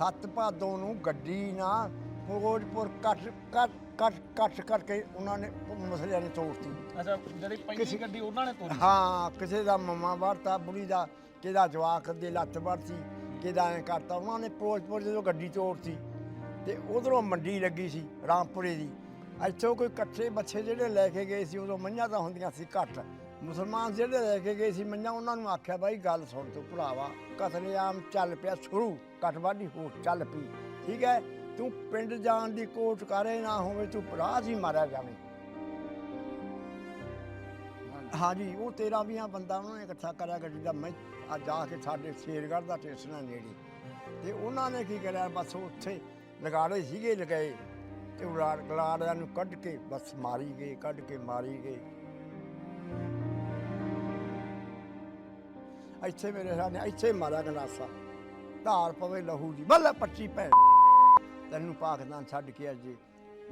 ਸੱਤ ਭਾਦੋਂ ਨੂੰ ਗੱਡੀ ਨਾ ਫਿਰੋਜ਼ਪੁਰ ਕੱਟ ਕੱਟ ਕੱਟ ਕੱਟ ਕਰਕੇ ਉਹਨਾਂ ਨੇ ਮਸਲਿਆਂ ਨੇ ਤੋੜਤੀ। ਅੱਛਾ ਜਿਹੜੀ ਪਹਿਲੀ ਗੱਡੀ ਉਹਨਾਂ ਨੇ ਤੋਰੀ ਹਾਂ ਕਿਸੇ ਦਾ ਮਮਾ ਵਰਤਾ ਬੁੜੀ ਦਾ ਕਿਹਦਾ ਜਵਾਕ ਦੇ ਲੱਤ ਵਰਤੀ ਕਿਹਦਾ ਐ ਕਰਤਾ ਉਹਨਾਂ ਨੇ ਫਿਰੋਜ਼ਪੁਰ ਜਦੋਂ ਗੱਡੀ ਤੋੜਤੀ ਤੇ ਉਧਰੋਂ ਮੰਡੀ ਲੱਗੀ ਸੀ ਰਾਮਪੁਰੇ ਦੀ। ਇੱਥੋਂ ਕੋਈ ਕੱਚੇ ਬੱਚੇ ਜਿਹੜੇ ਲੈ ਕੇ ਗਏ ਸੀ ਉਦੋਂ ਮਈਆਂ ਤਾਂ ਹੁੰਦੀਆਂ ਸੀ ਘੱਟ। ਮੁਸਲਮਾਨ ਜਿਹੜੇ ਲੈ ਕੇ ਗਏ ਸੀ ਮਈਆਂ ਉਹਨਾਂ ਨੂੰ ਆਖਿਆ ਬਾਈ ਗੱਲ ਸੁਣ ਤੂੰ ਭਰਾਵਾ ਕਤਲੇਆਮ ਚੱਲ ਪਿਆ ਸ਼ੁਰੂ। ਕਟਵਾਡੀ ਹੋ ਚੱਲ ਪਈ। ਠੀਕ ਹੈ? ਤੂੰ ਪਿੰਡ ਜਾਣ ਦੀ ਕੋਟ ਕਰੇ ਨਾ ਹੋਵੇ ਤੂੰ ਰਾਹ ਹੀ ਮਾਰਿਆ ਜਾਵੇਂ। ਹਾਂਜੀ, ਉਹ 13 ਵੀਹਾਂ ਬੰਦਾ, ਉਹਨਾਂ ਨੇ ਇਕੱਠਾ ਕਰਿਆ ਗੱਡੀ ਦਾ ਮੈਂ ਆ ਜਾ ਕੇ ਸਾਡੇ ਸ਼ੇਰਗੜ੍ਹ ਦਾ ਸਟੇਸ਼ਨ ਆ ਨੇੜੇ। ਤੇ ਉਹਨਾਂ ਨੇ ਕੀ ਕਰਿਆ? ਬਸ ਉੱਥੇ ਲਗਾੜੇ ਸੀਗੇ ਲਗਾਏ ਤੇ ਉਹ ਲਾ- ਗਲਾੜਿਆਂ ਨੂੰ ਕੱਢ ਕੇ ਬਸ ਮਾਰੀ ਗਏ, ਕੱਢ ਕੇ ਮਾਰੀ ਗਏ। ਇੱਥੇ ਮੇਰੇ ਸਾਹਮਣੇ, ਇੱਥੇ ਮਾਰਿਆ ਗੰਡਾਸਾ ਧਾਰ ਪਵੇ ਲਹੂ ਦੀ ਬੱਲੇ ਪੱਟੀ ਪੈ ਤੈਨੂੰ ਪਾਕਿਸਤਾਨ ਛੱਡ ਕੇ ਅਜੇ।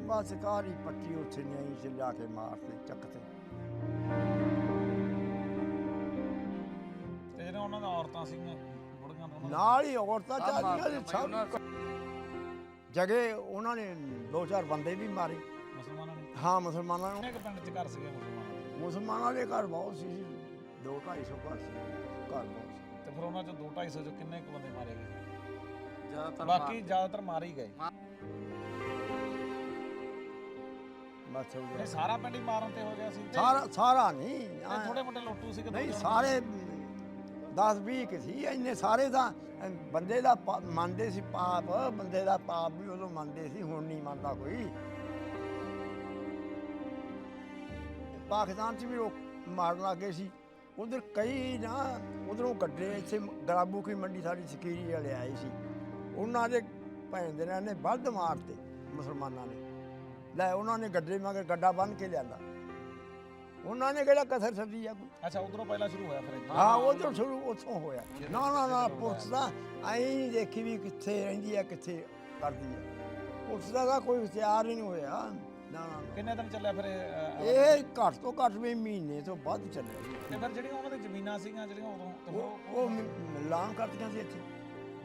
ਬਸ ਕਾਲੀ ਪੱਟੀ ਉੱਥੇ ਨਹੀਂ ਸੀ ਲਿਆ ਕੇ ਮਾਰਤੇ ਚੱਕ ਤੇ। ਤੇ ਜਿਹੜੇ ਉਹਨਾਂ ਦਾ ਔਰਤਾਂ ਸੀਗੀਆਂ ਬੁੜੀਆਂ ਤੋਂ ਨਾਲ ਹੀ ਔਰਤਾਂ ਚਾਹੀਆਂ ਬਾਈ, ਸਭ ਜਗੇ ਉਹਨਾਂ ਨੇ ਦੋ ਚਾਰ ਬੰਦੇ ਵੀ ਮਾਰੇ। ਮੁਸਲਮਾਨਾਂ ਨੇ? ਹਾਂ ਮੁਸਲਮਾਨਾਂ ਨੂੰ। ਕਿੰਨੇ ਕੁ ਪਿੰਡ ਚ ਘਰ ਸੀਗੇ ਮੁਸਲਮਾਨਾਂ ਦੇ? ਮੁਸਲਮਾਨਾਂ ਦੇ ਘਰ ਬਹੁਤ ਸੀ ਦੋ ਢਾਈ ਸੌ ਘਰ ਸੀ ਘਰ ਬਹੁਤ ਸੀ। ਤੇ ਫਿਰ ਉਹਨਾਂ ਚੋਂ 2 250 ਚੋਂ ਕਿੰਨੇ ਕੁ ਬੰਦੇ ਮਾਰੇ ਗਏ? ਜ਼ਿਆਦਾਤਰ ਬਾਕੀ ਜ਼ਿਆਦਾਤਰ ਮਾਰੇ ਹੀ ਗਏ। ਬਸ ਹੋ ਇਹ ਗਿਆ ਸਾਰਾ ਪਿੰਡ ਹੀ ਮਾਰਨ ਤੇ ਹੋ ਗਿਆ ਸੀ ਤੇ ਸਾਰਾ ਸਾਰਾ ਨਹੀਂ ਐਂ- ਥੋੜੇ ਮੋਟੇ ਲੋਟੂ ਸੀ ਕਿ ਨਹੀਂ ਦੂਜੇ ਸਾਰੇ 10 20 ਕਿ ਸੀ ਇੰਨੇ ਸਾਰੇ ਤਾਂ ਅਮ, ਬੰਦੇ ਦਾ ਪਾ- ਮੰਨਦੇ ਸੀ ਪਾਪ ਬੰਦੇ ਦਾ ਪਾਪ ਵੀ ਉਦੋਂ ਮੰਨਦੇ ਸੀ ਹੁਣ ਨਹੀਂ ਮੰਨਦਾ ਕੋਈ। ਪਾਕਿਸਤਾਨ 'ਚ ਵੀ ਉਹ ਮਾਰਨ ਲੱਗੇ ਸੀ। ਉਧਰ ਕਈ ਨਾ ਉਧਰੋਂ ਗੱਡੇ ਇੱਥੇ ਗਰਾਬੂ ਕੀ ਮੰਡੀ ਸਾਡੀ ਸਕੀਰੀ ਵਾਲੇ ਆਏ ਸੀ। ਉਹਨਾਂ ਦੇ ਭੈਣ ਦੇ ਨਾਲ ਨੇ ਬਲਦ ਮਾਰਤੇ ਮੁਸਲਮਾਨਾਂ ਨੇ। ਲੈ ਉਹਨਾਂ ਨੇ ਗੱਡੇ ਮਗਰ ਗੱਡਾ ਬੰਨ ਕੇ ਲਿਆਂਦਾ। ਉਹਨਾਂ ਨੇ ਕਿਹੜਾ ਕਸਰ ਛੱਡੀ ਆ ਕੋਈ? ਅੱਛਾ ਉਧਰੋਂ ਪਹਿਲਾਂ ਸ਼ੁਰੂ ਹੋਇਆ ਫਿਰ। ਹਾਂ ਤੋਂ ਸ਼ੁਰੂ ਉੱਥੋਂ ਹੋਇਆ। ਨਾ ਨਾ ਨਾ ਪੁਲਿਸ ਦਾ ਐਂ ਨਹੀਂ ਦੇਖੀ ਵੀ ਕਿੱਥੇ ਰਹਿੰਦੀ ਆ ਕਿੱਥੇ ਕਰਦੀ ਆ। ਪੁਲਿਸ ਦਾ ਕੋਈ ਵਿਚਾਰ ਹੀ ਨਹੀਂ ਹੋਇਆ। ਨਾ ਨਾ ਨਾ। ਕਿੰਨੇ ਦਿਨ ਚੱਲਿਆ ਫਿਰ ਇਹ, ਅਹ, ਇਹ ਘੱਟ ਤੋਂ ਘੱਟ ਵੀ ਮਹੀਨੇ ਤੋਂ ਵੱਧ ਚੱਲਿਆ ਜੀ। ਤੇ ਫਿਰ ਜਿਹੜੀਆਂ ਉਹਨਾਂ ਦੀ ਜ਼ਮੀਨਾਂ ਸੀਗੀਆਂ ਜਿਹੜੀਆਂ ਉਦੋਂ ਤੇ ਫਿਰ ਉਹ ਉਹ ਲਾਂ ਕਰਦੀਆਂ ਸੀ ਇੱਥੇ।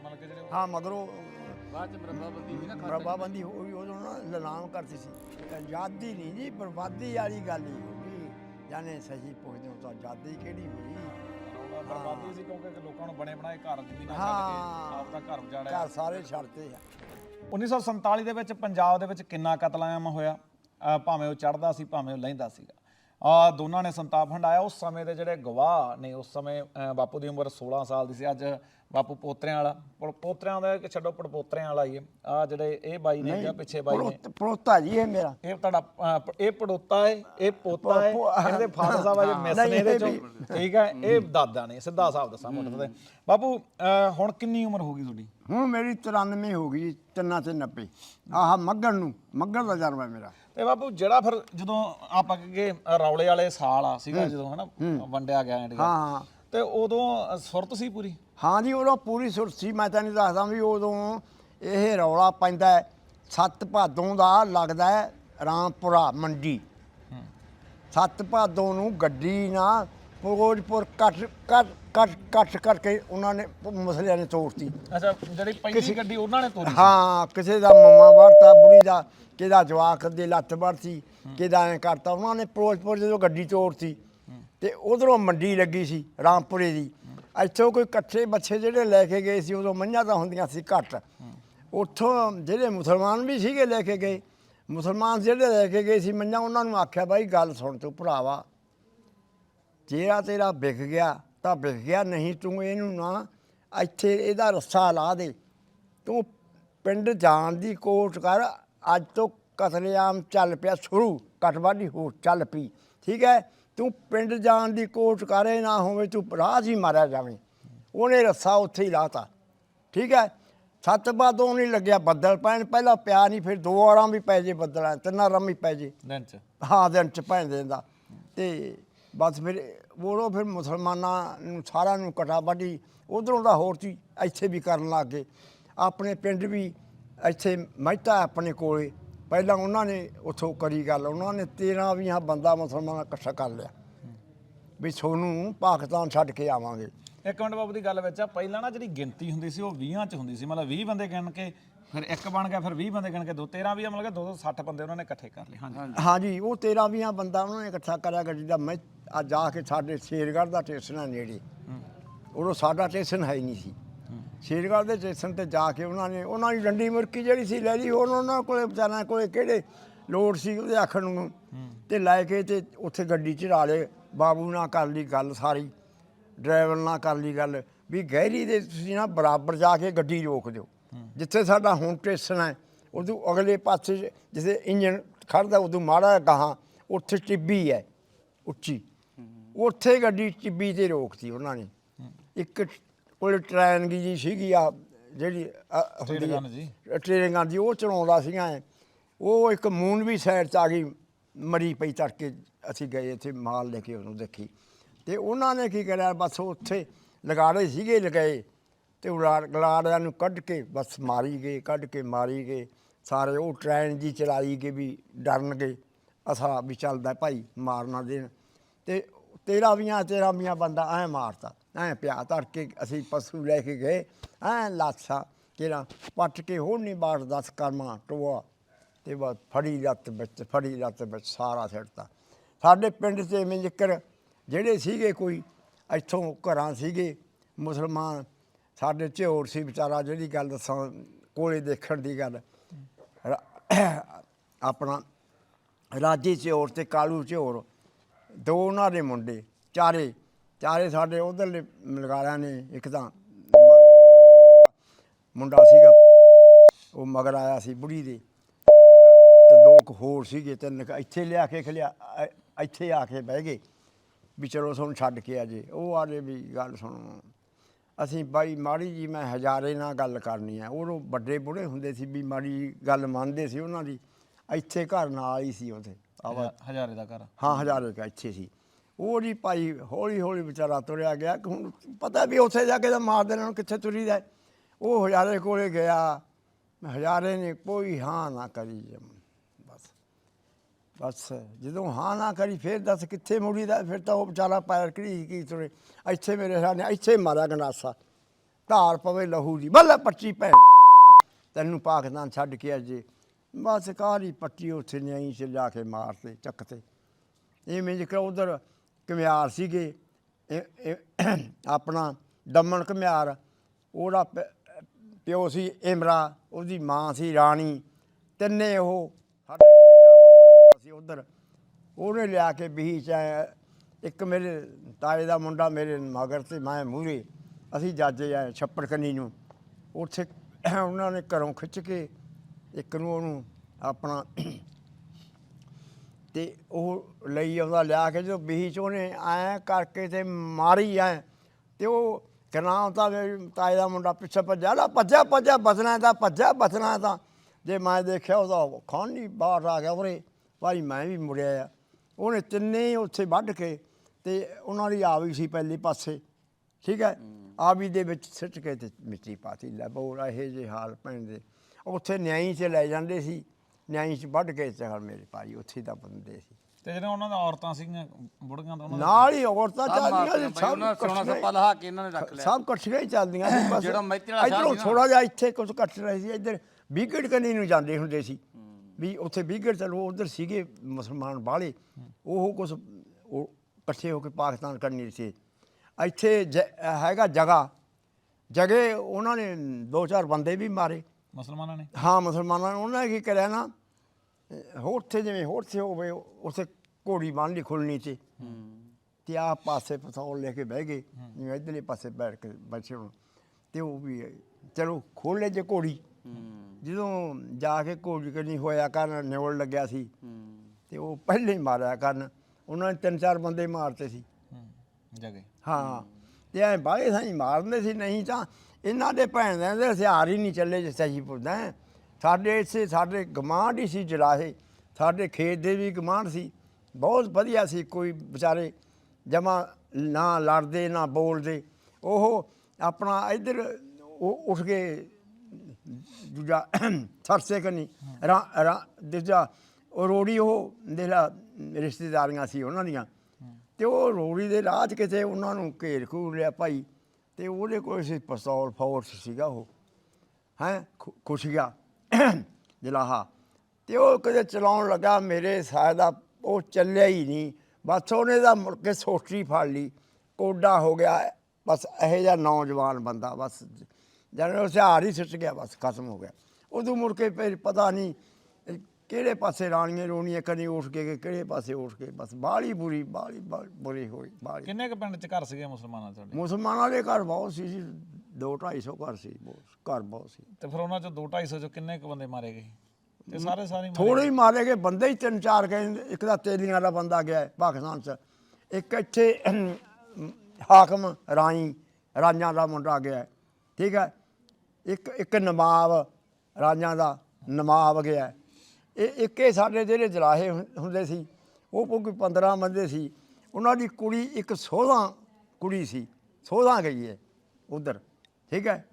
ਮਤਲਬ ਕਿ ਜਿਹੜੇ ਹਾਂ ਮਗਰੋਂ ਬਾਅਦ ਚ ਬਰਬਾਬੰਦੀ ਹੋਈ ਨਾ ਖਾਤੇ ਬਰਬਾਬੰਦੀ ਹੋਈ ਉਦੋਂ ਨਾ ਲਲਾਮ ਕਰਦੀ ਸੀ। ਆਜ਼ਾਦੀ ਨਹੀਂ ਜੀ ਬਰਬਾਦੀ ਵਾਲੀ ਗੱਲ ਹੀ ਹੋ ਗਈ। ਜਾਨੇ ਸਹੀ ਪੁੱਛਦੇ ਹੋ ਤਾਂ ਆਜ਼ਾਦੀ ਕਿਹੜੀ ਹੋਈ? ਰੌਲਾ ਬਰਬਾਦੀ ਸੀ ਕਿਉਂਕਿ ਲੋਕਾਂ ਨੂੰ ਬਣੇ ਬਣਾਏ ਘਰ ਜ਼ਮੀਨਾਂ ਛੱਡ ਹਾਂ। ਕੇ ਘਰ ਉਜਾੜਿਆ। ਘਰ ਸਾਰੇ ਛੱਡਤੇ ਆ। 1947 ਦੇ ਵਿੱਚ ਪੰਜਾਬ ਦੇ ਵਿੱਚ ਕਿੰਨਾ ਕਤਲਾਮ ਹੋਇਆ? ਭਾਵੇਂ ਉਹ ਚੜਦਾ ਸੀ ਭਾਵੇਂ ਉਹ ਲਹਿੰਦਾ ਸੀਗਾ। ਆ ਦੋਨਾਂ ਨੇ ਸੰਤਾਪ ਹੰਡਾਇਆ ਉਸ ਸਮੇਂ ਦੇ ਜਿਹੜੇ ਗਵਾਹ ਨੇ ਉਸ ਸਮੇਂ ਬਾਪੂ ਦੀ ਉਮਰ 16 ਸਾਲ ਦੀ ਸੀ। ਅੱਜ ਬਾਪੂ ਪੋਤਰਿਆਂ ਵਾਲਾ ਪੋਤਰਿਆਂ ਦਾ ਕਿ ਛੱਡੋ ਪੜਪੋਤਰਿਆਂ ਵਾਲਾ ਹੀ ਆ ਜਿਹੜੇ ਇਹ ਬਾਈ ਨੇ ਜਾਂ ਪਿੱਛੇ ਬਾਈ ਨੇ। ਪੜੋਤ- ਜੀ ਇਹ ਮੇਰਾ। ਇਹ ਤੁਹਾਡਾ ਇਹ ਪੜੋਤਾ ਹੈ ਇਹ ਪੋਤਾ ਹੈ। ਇਹਦੇ ਫਾਦਰ ਸਾਹਿਬ ਆ ਜੇ ਮਿਸ ਨੇ ਇਹਦੇ ਇਹ ਚੋਂ। ਠੀਕ ਹੈ ਇਹ ਦਾਦਾ ਨੇ ਸਿੱਧਾ ਸਾਹਿਬ ਦੱਸਾਂ ਮੁੱਢ ਤੇ। ਬਾਪੂ ਹੁਣ ਕਿੰਨੀ ਉਮਰ ਹੋ ਗਈ ਤੁਹਾਡੀ? ਹੁਣ ਮੇਰੀ 93 ਹੋ ਗਈ ਤਿੰਨਾਂ ਤੇ 90 ਆਹ ਮੱਗਰ ਨੂੰ ਮੱਗਰ ਦਾ ਜਨਮ ਹੈ ਮੇਰਾ। ਤੇ ਬਾਪੂ ਜਿਹੜਾ ਫਿਰ ਜਦੋਂ ਆਪਾਂ ਕਹੀਏ ਰੌਲੇ ਵਾਲੇ ਸਾਲ ਆ ਸੀਗਾ ਜਦੋਂ ਹਨਾ ਵੰਡਿਆ ਗਿਆ ਇੰਡੀਆ। ਹਾਂ ਹਾਂ। ਤੇ ਉਦੋਂ ਸੁਰਤ ਸੀ ਪੂਰੀ? ਹਾਂ ਜੀ ਉਦੋਂ ਪੂਰੀ ਸੁਰਤ ਸੀ। ਮੈਂ ਤੈਨੂੰ ਦੱਸਦਾ ਵੀ ਉਦੋਂ ਇਹ ਰੌਲਾ ਪੈਂਦਾ ਸੱਤ ਭਾਦੋਂ ਦਾ ਲੱਗਦਾ ਹੈ ਰਾਮਪੁਰਾ ਮੰਡੀ। ਸੱਤ ਭਾਦੋਂ ਨੂੰ ਗੱਡੀ ਨਾ ਫਿਰੋਜ਼ਪੁਰ ਕੱਟ ਕੱਟ ਕੱਟ ਕੱਟ ਕਰਕੇ ਉਹਨਾਂ ਨੇ ਮਸਲਿਆਂ ਨੇ ਤੋੜਤੀ। ਅੱਛਾ ਜਿਹੜੀ ਪਹਿਲੀ ਗੱਡੀ ਉਹਨਾਂ ਨੇ ਤੋਰੀ ਹਾਂ ਕਿਸੇ ਦਾ ਮਮਾ ਵਰਤਾ ਬੁੜੀ ਦਾ ਕਿਹਦਾ ਜਵਾਕ ਦੇ ਲੱਤ ਵਰਤੀ ਕਿਹਦਾ ਐ ਕਰਤਾ ਉਹਨਾਂ ਨੇ ਫਿਰੋਜ਼ਪੁਰ ਜਦੋਂ ਗੱਡੀ ਤੋੜਤੀ ਤੇ ਉਧਰੋਂ ਮੰਡੀ ਲੱਗੀ ਸੀ ਰਾਮਪੁਰੇ ਦੀ। ਇੱਥੋਂ ਕੋਈ ਕੱਚੇ ਬੱਚੇ ਜਿਹੜੇ ਲੈ ਕੇ ਗਏ ਸੀ ਉਦੋਂ ਮਈਆਂ ਤਾਂ ਹੁੰਦੀਆਂ ਸੀ ਘੱਟ। ਉੱਥੋਂ ਜਿਹੜੇ ਮੁਸਲਮਾਨ ਵੀ ਸੀਗੇ ਲੈ ਕੇ ਗਏ ਮੁਸਲਮਾਨ ਜਿਹੜੇ ਲੈ ਕੇ ਗਏ ਸੀ ਮਈਆਂ ਉਹਨਾਂ ਨੂੰ ਆਖਿਆ ਬਾਈ ਗੱਲ ਸੁਣ ਤੂੰ ਭਰਾਵਾ ਜਿਹੜਾ ਤੇਰਾ ਵਿਕ ਗਿਆ ਤਾਂ ਵਿਕ ਗਿਆ ਨਹੀਂ ਤੂੰ ਇਹਨੂੰ ਨਾ ਇੱਥੇ ਇਹਦਾ ਰੱਸਾ ਲਾ ਦੇ। ਤੂੰ ਪਿੰਡ ਜਾਣ ਦੀ ਕੋਸ਼ਿਸ਼ ਕਰ ਅੱਜ ਤੋਂ ਕਤਲੇਆਮ ਚੱਲ ਪਿਆ ਸ਼ੁਰੂ ਕਟਵਾਡੀ ਹੋ ਚੱਲ ਪਈ ਠੀਕ ਹੈ? ਤੂੰ ਪਿੰਡ ਜਾਣ ਦੀ ਕੋਸ਼ਿਸ਼ ਕਰੇ ਨਾ ਹੋਵੇ ਤੂੰ ਰਾਹ ਹੀ ਮਾਰਿਆ ਜਾਵੇਂ। ਉਹਨੇ ਰੱਸਾ ਉੱਥੇ ਹੀ ਲਾਤਾ ਠੀਕ ਹੈ? ਸੱਤ ਬਾਦੋਂ ਨਹੀਂ ਲੱਗਿਆ ਬੱਦਲ ਪੈਣ ਪਹਿਲਾਂ ਪਿਆ ਨਹੀਂ ਫਿਰ ਦੋ ਵਾਰਾਂ ਵੀ ਪੈ ਜੇ ਬੱਦਲਾਂ ਤਿੰਨਾਂ ਰਮ ਪੈ ਜੇ। ਦਿਨ ਚ। ਹਾਂ ਦਿਨ ਚ ਭੈਣ ਦਿੰਦਾ ਤੇ ਬਸ ਫਿਰ ਉਹ ਫਿਰ ਮੁਸਲਮਾਨਾਂ ਨੂੰ ਸਾਰਿਆਂ ਨੂੰ ਕਟਾ ਵੱਢੀ ਉਧਰੋਂ ਦਾ ਹੋਰ ਸੀ ਇੱਥੇ ਵੀ ਕਰਨ ਲੱਗ ਗਏ। ਆਪਣੇ ਪਿੰਡ ਵੀ ਇੱਥੇ ਮਹਿਤਾ ਆਪਣੇ ਕੋਲੇ ਪਹਿਲਾਂ ਉਹਨਾਂ ਨੇ ਉੱਥੋਂ ਕਰੀ ਗੱਲ ਉਹਨਾਂ ਨੇ 13 ਵੀਹਾਂ ਬੰਦਾ ਮੁਸਲਮਾਨਾਂ ਇਕੱਠਾ ਕਰ ਲਿਆ। ਵੀ ਤੁਹਾਨੂੰ ਪਾਕਿਸਤਾਨ ਛੱਡ ਕੇ ਆਵਾਂਗੇ। ਇੱਕ ਮਿੰਟ ਬਾਬੂ ਦੀ ਗੱਲ ਵਿੱਚ ਆ ਪਹਿਲਾਂ ਨਾ ਜਿਹੜੀ ਗਿਣਤੀ ਹੁੰਦੀ ਸੀ ਉਹ 20 ਚ ਹੁੰਦੀ ਸੀ ਮਤਲਬ 20 ਬੰਦੇ ਗਿਣ ਕੇ ਫਿਰ ਇੱਕ ਬਣ ਗਿਆ ਫਿਰ 20 ਬੰਦੇ ਗਿਣ ਕੇ ਦੋ 13 ਵੀ ਮਤਲਬ ਕਿ 260 ਬੰਦੇ ਉਹਨਾਂ ਨੇ ਇਕੱਠੇ ਕਰ ਲਏ ਹਾਂਜੀ। ਹਾਂਜੀ ਉਹ 13 ਵੀਹਾਂ ਬੰਦਾ ਉਹਨਾਂ ਨੇ ਇਕੱਠਾ ਕਰਿਆ ਗੱਡੀ ਦਾ ਮੈਂ ਆ ਜਾ ਕੇ ਸਾਡੇ ਸ਼ੇਰਗੜ੍ਹ ਦਾ ਸਟੇਸ਼ਨ ਆ ਨੇੜੇ। ਉਦੋਂ ਸਾਡਾ ਸਟੇਸ਼ਨ ਹੈ ਹੀ ਨਹੀਂ ਸੀ। ਸ਼ੇਰਗੜ੍ਹ ਦੇ ਸਟੇਸ਼ਨ ਤੇ ਜਾ ਕੇ ਉਹਨਾਂ ਨੇ, ਉਹਨਾਂ ਦੀ ਡੰਡੀ ਮੁਰਕੀ ਜਿਹੜੀ ਸੀ ਲੈ ਲਈ ਹੁਣ ਉਹਨਾਂ ਕੋਲੇ ਵਿਚਾਰਿਆਂ ਕੋਲੇ ਕਿਹੜੇ ਲੋੜ ਸੀ ਉਹਦੇ ਆਖਣ ਨੂੰ। ਤੇ ਲੈ ਕੇ ਤੇ ਉੱਥੇ ਗੱਡੀ ਚੜਾ ਲਏ, ਬਾਬੂ ਨਾਲ ਕਰ ਲਈ ਗੱਲ ਸਾਰੀ, ਡਰਾਈਵਰ ਨਾਲ ਕਰ ਲਈ ਗੱਲ, ਵੀ ਗਹਿਰੀ ਦੇ ਤੁਸੀਂ ਨਾ ਬਰਾਬਰ ਜਾ ਕੇ ਗੱਡੀ ਰੋਕ ਦਿਓ। ਜਿੱਥੇ ਸਾਡਾ ਹੁਣ ਸਟੇਸ਼ਨ ਹੈ, ਉਦੋਂ ਅਗਲੇ ਪਾਸੇ ਜਿੱਥੇ ਇੰਜਨ ਖੜਦਾ ਉਦੋਂ ਮਾੜਾ ਗਾਹਾਂ, ਉੱਥੇ ਟਿੱਬੀ ਹੈ, ਉੱਚੀ। ਉੱਥੇ ਗੱਡੀ ਟਿੱਬੀ ਤੇ ਰੋਕਤੀ ਉਹਨਾਂ ਨੇ। ਇੱਕ ਕੋਲ ਟ੍ਰੇਨ ਜੀ ਸੀਗੀ ਆ ਜਿਹੜੀ gun ਜੀ। ਹੈ ਟ੍ਰੇਨਗਾਂ ਦੀ ਉਹ ਚਲਾਉਂਦਾ ਸੀਗਾ। ਉਹ ਇੱਕ ਮੂਨ ਵੀ ਸਾਈਡ 'ਚ ਆ ਗਈ ਮਰੀ ਪਈ ਤੜਕੇ। ਅਸੀਂ ਗਏ ਇੱਥੇ ਮਾਲ ਲੈ ਕੇ ਉਹਨੂੰ ਦੇਖੀ। ਤੇ ਉਹਨਾਂ ਨੇ ਕੀ ਕਰਿਆ ਬਸ ਉੱਥੇ ਲਗਾੜੇ ਸੀਗੇ ਲਗਾਏ। ਤੇ ਲਾ- ਗਲਾੜਿਆਂ ਨੂੰ ਕੱਢ ਕੇ ਬਸ ਮਾਰੀ ਗਏ ਕੱਢ ਕੇ ਮਾਰੀ ਗਏ। ਸਾਰੇ ਉਹ ਟ੍ਰੇਨ ਜੀ ਚਲਾਈ ਕੇ ਵੀ ਡਰਨ ਗਏ। ਅਸਾ ਵੀ ਚੱਲਦਾ ਭਾਈ ਮਾਰਨਾ ਦੇਣ। ਤੇ ਤੇਰਾ ਵੀਆਂ ਤੇਰਾ ਵੀਆਂ ਬੰਦਾ ਐ ਮਾਰਤਾ ਐ ਪਿਆ, ਤੜਕੇ ਅਸੀਂ ਪਸ਼ੂ ਲੈ ਕੇ ਗਏ, ਐ ਲਾਛਾ ਕਿਹੜਾ ਪੱਟ ਕੇ ਹੋਰ ਨਹੀਂ ਬਾੜ ਦਸ ਕਰਮਾ ਟੋਆ, ਤੇ ਬਸ ਫੜੀ ਲੱਤ ਵਿੱਚ, ਫੜੀ ਲੱਤ ਵਿੱਚ ਸਾਰਾ ਸਿੱਟਤਾ ਸਾਡੇ ਪਿੰਡ 'ਚ ਐਵੇਂ ਜ਼ਿਕਰ ਜਿਹੜੇ ਸੀਗੇ ਕੋਈ, ਇੱਥੋਂ ਘਰਾਂ ਸੀਗੇ, ਮੁਸਲਮਾਨ, ਸਾਡੇ ਝਿਓਰ ਸੀ ਵਿਚਾਰਾ, ਜਿਹੜੀ ਗੱਲ ਦੱਸਾਂ, ਕੋਲੇ ਦੇਖਣ ਦੀ ਗੱਲ। ਆਪਣਾ ਰਾਜੀ ਝਿਓਰ ਤੇ ਕਾਲੂ ਝਿਓਰ ਦੋ ਉਹਨਾਂ ਦੇ ਮੁੰਡੇ, ਚਾਰੇ ਚਾਰੇ ਸਾਡੇ ਉਧਰਲੇ ਮਲਗਾਰਿਆਂ ਨੇ ਇੱਕ ਤਾਂ ਮੁੰਡਾ ਸੀਗਾ, ਉਹ ਮਗਰ ਆਇਆ ਸੀ ਬੁੜੀ ਦੇ। ਤੇ ਦੋ ਕੁ ਹੋਰ ਸੀਗੇ, ਤਿੰਨ ਕੁ ਇੱਥੇ ਲਿਆ ਕੇ ਖਲਿਆ, ਅ- ਇੱਥੇ ਆ ਕੇ ਬਹਿ ਗਏ। ਵੀ ਚਲੋ ਤੁਹਾਨੂੰ ਛੱਡ ਕੇ ਆ ਜੇ। ਉਹ ਆਲੇ ਵੀ ਗੱਲ ਸੁਣੋ। ਅਸੀਂ ਬਾਈ ਮਾੜੀ ਜੀ ਮੈਂ ਹਜ਼ਾਰੇ ਨਾਲ ਗੱਲ ਕਰਨੀ ਆ। ਉਹ ਵੱਡੇ ਬੁੜੇ ਹੁੰਦੇ ਸੀ ਵੀ ਮਾੜੀ ਗੱਲ ਮੰਨਦੇ ਸੀ ਉਹਨਾਂ ਦੀ। ਇੱਥੇ ਘਰ ਨਾਲ ਹੀ ਸੀ ਉਹਦੇ ਆਵਾ ਹਜ਼ਾਰੇ ਦਾ ਘਰ। ਹਾਂ, ਹਜ਼ਾਰੇ ਕਾ ਇੱਥੇ ਸੀ। ਉਹ ਜੀ ਭਾਈ ਹੌਲੀ ਹੌਲੀ ਵਿਚਾਰਾ ਤੁਰਿਆ ਗਿਆ। ਹੁਣ ਪਤਾ ਵੀ ਉੱਥੇ ਜਾ ਕੇ ਤਾਂ ਮਾਰ ਦੇਣਾ ਨੂੰ ਕਿੱਥੇ ਤੁਰੀ ਦਾ। ਉਹ ਹਜ਼ਾਰੇ ਕੋਲੇ ਗਿਆ। ਹਜ਼ਾਰੇ ਨੇ ਕੋਈ ਹਾਂ ਨਾ ਕਰੀ ਜਮ। ਬਸ। ਬਸ, ਜਦੋਂ ਹਾਂ ਨਾ ਕਰੀ, ਫਿਰ ਦੱਸ ਕਿੱਥੇ ਮੁੜੀ ਦਾ? ਫਿਰ ਤਾਂ ਉਹ ਵਿਚਾਰਾ ਪੈਰ ਘੜੀ ਕੀ ਤੁਰੇ। ਇੱਥੇ ਮੇਰੇ ਸਾਹਮਣੇ ਇੱਥੇ ਮਾਰਿਆ ਗੰਡਾਸਾ। ਧਾਰ ਪਵੇ ਲਹੂ ਦੀ। ਬੱਲੇ ਪੱਚੀ ਭੈਣ। ਤੈਨੂੰ ਪਾਕਿਸਤਾਨ ਛੱਡ ਕੇ ਅਜੇ। ਬਸ ਕਾਹਲੀ ਪੱਟੀ ਉੱਥੇ ਨਹੀਂ ਚ ਜਾ ਕੇ ਮਾਰਤੇ ਚੱਕ ਤੇ ਇਵੇਂ ਜਿਕਰ ਉਧਰ ਘਮਿਆਰ ਸੀਗੇ, ਇਹ- ਇਹ ਆਪਣਾ ਦਮਨ ਘਮਿਆਰ, ਉਹਦਾ ਪ- ਪਿਓ ਸੀ ਇਮਰਾ, ਉਹਦੀ ਮਾਂ ਸੀ ਰਾਣੀ, ਤਿੰਨੇ ਉਹ ਸਾਡੇ ਵੱਡਾ ਮੈਂਬਰ ਹੁੰਦਾ ਸੀ ਉਧਰ। ਉਹਨੇ ਲਿਆ ਕੇ ਬੀਹ ਚ ਆਇਆ ਇੱਕ ਮੇਰੇ ਤਾਏ ਦਾ ਮੁੰਡਾ ਮੇਰੇ ਮਗਰ ਤੇ ਮੈਂ ਮੂਹਰੇ, ਅਸੀਂ ਜਾਜੇ ਆਏ ਛੱਪੜ ਕੰਨੀ ਨੂੰ। ਉੱਥੇ ਉਹਨਾਂ ਨੇ ਘਰੋਂ ਖਿੱਚ ਕੇ ਇੱਕ ਨੂੰ ਉਹਨੂੰ ਆਪਣਾ ਤੇ ਉਹ ਲਈ ਆਉਂਦਾ ਲਿਆ ਕੇ ਜੋ ਬੀਹ ਚ ਉਹਨੇ ਐ ਕਰਕੇ ਤੇ ਮਾਰੀ ਐ ਤੇ ਉਹ ਕਨਾਮ ਤਾਂ ਤਾਏ ਦਾ ਮੁੰਡਾ ਪਿੱਛੇ ਭੱਜਾ ਲਾ ਭੱਜਾ ਭੱਜਾ ਬਚਣਾ ਤਾਂ ਭੱਜਾ ਬਚਣਾ ਤਾਂ। ਜੇ ਮੈਂ ਦੇਖਿਆ ਉਹਦਾ ਖਾਨ ਨਹੀਂ ਬਾਹਰ ਆ ਗਿਆ ਉਰੇ ਭਾਈ ਮੈਂ ਵੀ ਮੁੜਿਆ ਆ। ਉਹਨੇ ਤਿੰਨੇ ਉੱਥੇ ਵੱਢ ਕੇ ਤੇ ਉਹਨਾਂ ਦੀ ਆਵੀ ਸੀ ਪਹਿਲੇ ਪਾਸੇ ਠੀਕ ਹੈ? ਆਵੀ ਦੇ ਵਿੱਚ ਸਿੱਟ ਕੇ ਤੇ ਮਿੱਟੀ ਪਾਤੀ। ਲੈ ਬੋਲਾ ਇਹ ਜੇ ਹਾਲ ਭੈਣ ਦੇ। ਉੱਥੇ ਨਿਆਈ 'ਚ ਲੈ ਜਾਂਦੇ ਸੀ ਨਿਆਈ 'ਚ ਵੱਢ ਕੇ ਚੱਲ ਮੇਰੇ ਭਾਈ ਉੱਥੇ ਦਾ ਬੰਦੇ ਸੀ। ਤੇ ਜਿਹੜੇ ਉਹਨਾਂ ਦਾ ਔਰਤਾਂ ਸੀਗੀਆਂ ਬੁੜੀਆਂ ਤਾਂ ਉਹਨਾਂ ਦਾ ਨਾਲ ਹੀ ਔਰਤਾਂ ਸਭ ਚੱਲਦੀਆਂ ਸੀ ਬਾਈ ਉਹਨਾਂ ਸੋਨਾ ਇਕੱਠੀਆਂ ਸੱਪਾ ਲਹਾ ਕੇ ਇਹਨਾਂ ਨੇ ਰੱਖ ਹੀ- ਲਿਆ। ਸਭ ਇਕੱਠੀਆਂ ਹੀ ਚੱਲਦੀਆਂ ਸੀ ਬਸ ਜਿਹੜਾ ਮੈਤੀ ਵਾਲਾ ਸ਼ਹਿਰ ਇੱਧਰੋਂ ਸੀ ਨਾ। ਥੋੜਾ ਜਿਹਾ ਇੱਥੇ ਕੁਝ ਇਕੱਠ ਰਹੇ ਸੀ ਇੱਧਰ ਵਿਕਟ ਕੰਨੀ ਨੂੰ ਜਾਂਦੇ ਹੁੰਦੇ ਸੀ। ਵੀ ਉੱਥੇ ਵਿਕਟ ਚਲੋ ਉਧਰ ਸੀਗੇ ਮੁਸਲਮਾਨ ਬਾਹਲੇ ਉਹ ਕੁਝ ਉਹ ਇਕੱਠੇ ਹੋ ਕੇ ਪਾਕਿਸਤਾਨ ਕਰਨੀ ਸੀ। ਇੱਥੇ ਜ- ਹੈਗਾ ਜਗ੍ਹਾ ਜਗ੍ਹਾ ਉਹਨਾਂ ਨੇ ਦੋ ਚਾਰ ਬੰਦੇ ਵੀ ਮਾਰੇ। ਮੁਸਲਮਾਨਾਂ ਨੇ? ਹਾਂ ਮੁਸਲਮਾਨਾਂ ਨੇ ਉਹਨਾਂ ਨੇ ਕੀ ਕਰਿਆ ਨਾ ਹੋਰ ਤੇ ਜਿਵੇਂ ਹੋਰ ਤੇ ਹੋਵੇ ਉਸੇ ਘੋੜੀ ਬੰਨ ਲਈ ਖੁੱਲਣੀ ਤੇ ਤੇ ਆ ਪਾਸੇ ਪਸੌਲ ਲੈ ਕੇ ਬਹਿ ਗਏ ਜਿਵੇਂ ਇਧਰਲੇ ਪਾਸੇ ਬੈਠ ਕੇ ਬੈਠੇ ਹੋਣ। ਤੇ ਉਹ ਵੀ ਚਲੋ ਖੋਲ ਲੈ ਜੇ ਘੋੜੀ। ਜਦੋਂ ਜਾ ਕੇ ਘੋੜੀ ਕਰਨੀ ਹੋਇਆ ਕਰਨ ਨਿਵਲ ਲੱਗਿਆ ਸੀ। ਤੇ ਉਹ ਪਹਿਲੇ ਹੀ ਮਾਰਿਆ ਕਰਨ। ਉਹਨਾਂ ਨੇ ਤਿੰਨ ਚਾਰ ਬੰਦੇ ਮਾਰਤੇ ਸੀ। ਜਗੇ ਹਾਂ ਤੇ ਐ ਬਾਹਲੇ ਸਾਈ ਮਾਰਦੇ ਸੀ ਨਹੀਂ ਤਾਂ ਇਹਨਾਂ ਦੇ ਭੈਣ ਦੇ ਹਥਿਆਰ ਹੀ ਨਹੀਂ ਚੱਲੇ ਜਿਸ ਸਹੀ ਪੁੱਛਦਾ ਸਾਡੇ ਇੱਥੇ ਸਾਡੇ ਗਮਾਂਡ ਹੀ ਸੀ ਜਲਾਹੇ। ਸਾਡੇ ਖੇਤ ਦੇ ਵੀ ਗਮਾਂਡ ਸੀ। ਬਹੁਤ ਵਧੀਆ ਸੀ ਕੋਈ ਵਿਚਾਰੇ ਜਮਾ ਨਾ ਲੜਦੇ, ਨਾ ਬੋਲਦੇ। ਉਹ ਆਪਣਾ ਇੱਧਰ ਉਹ ਉੱਠ ਕੇ ਦੂਜਾ ਸਰਸੇ ਕਨੀ ਰਾ ਦੂਜਾ ਉਹ ਰੋੜੀ ਉਹ ਦੇਲਾ ਰਿਸ਼ਤੇਦਾਰੀਆਂ ਸੀ ਉਹਨਾਂ ਦੀਆਂ। ਤੇ ਉਹ ਰੋੜੀ ਦੇ ਰਾਹ 'ਚ ਕਿਤੇ ਉਹਨਾਂ ਨੂੰ ਘੇਰ ਘੂਰ ਲਿਆ ਭਾਈ। ਤੇ ਉਹਦੇ ਕੋਲ ਸੀ ਪਿਸਤੌਲ ਫੋਰਸ ਸੀਗਾ ਉਹ, ਹੈ ਖੁਸ਼ੀਆ। ਜਲਾਹਾ। ਤੇ ਉਹ ਕਦੇ ਚਲਾਉਣ ਲੱਗਾ, ਮੇਰੇ ਸਾਹ ਦਾ ਉਹ ਚੱਲਿਆ ਹੀ ਨਹੀਂ। ਬਸ ਉਹਨੇ ਦਾ ਮੁੜ ਕੇ ਸੋਟਰੀ ਫੜ ਲਈ। ਕੋਡਾ ਹੋ ਗਿਆ, ਬਸ ਇਹੋ ਜਿਹਾ ਨੌਜਵਾਨ ਬੰਦਾ, ਬਸ। ਜਾਨੇ ਉਹ ਹਥਿਆਰ ਹੀ ਸੁੱਟ ਗਿਆ, ਬਸ ਖਤਮ ਹੋ ਗਿਆ। ਉਦੋਂ ਮੁੜ ਕੇ ਪਤਾ ਨਹੀਂ ਕਿਹੜੇ ਪਾਸੇ ਰਾਣੀਆਂ ਰੋਣੀਆਂ ਕਦੀ ਉੱਠ ਕੇ ਕਿਹੜੇ ਪਾਸੇ ਉੱਠ ਕੇ ਬਸ ਬਾਹਲੀ ਬੁਰੀ ਬਾਹਲੀ ਬੁਰੀ ਹੋਈ ਬਾਹਲੀ ਕਿੰਨੇ ਕੁ ਪਿੰਡ ਚ ਘਰ ਸੀਗੇ ਮੁਸਲਮਾਨਾਂ ਦੇ ਤੁਹਾਡੇ? ਮੁਸਲਮਾਨਾਂ ਦੇ ਘਰ ਬਹੁਤ ਸੀ ਜੀ 2 250 ਘਰ ਸੀ ਬਹੁਤ ਘਰ ਬਹੁਤ ਸੀ। ਤੇ ਫਿਰ ਉਹਨਾਂ ਚੋਂ 2 250 ਚੋਂ ਕਿੰਨੇ ਕੁ ਬੰਦੇ ਮਾਰੇ ਗਏ? ਤੇ ਸਾਰੇ ਸਾਰੇ ਥੋੜੇ ਹੀ ਮਾਰੇ ਗਏ ਬੰਦੇ ਹੀ ਤਿੰਨ ਚਾਰ ਗਏ ਇੱਕ ਦਾ ਤੇਲੀਆਂ ਦਾ ਬੰਦਾ ਗਿਆ ਪਾਕਿਸਤਾਨ ਚ ਇੱਕ ਇੱਥੇ ਹਾਕਮ ਰਾਈ ਰਾਜਾਂ ਦਾ ਮੁੰਡਾ ਗਿਆ ਠੀਕ ਹੈ? ਇੱਕ ਇੱਕ ਨਵਾਬ ਰਾਜਾਂ ਦਾ ਨਵਾਬ ਗਿਆ। ਇਹ ਇੱਕੇ ਸਾਡੇ ਜਿਹੜੇ ਜਲਾਹੇ ਹੁੰਦੇ ਸੀ ਉਹ ਕੋਈ 15 ਬੰਦੇ ਸੀ। ਉਹਨਾਂ ਦੀ ਕੁੜੀ ਇੱਕ 16 ਕੁੜੀ ਸੀ। 16 ਗਈ ਹੈ ਉਧਰ ਠੀਕ ਹੈ?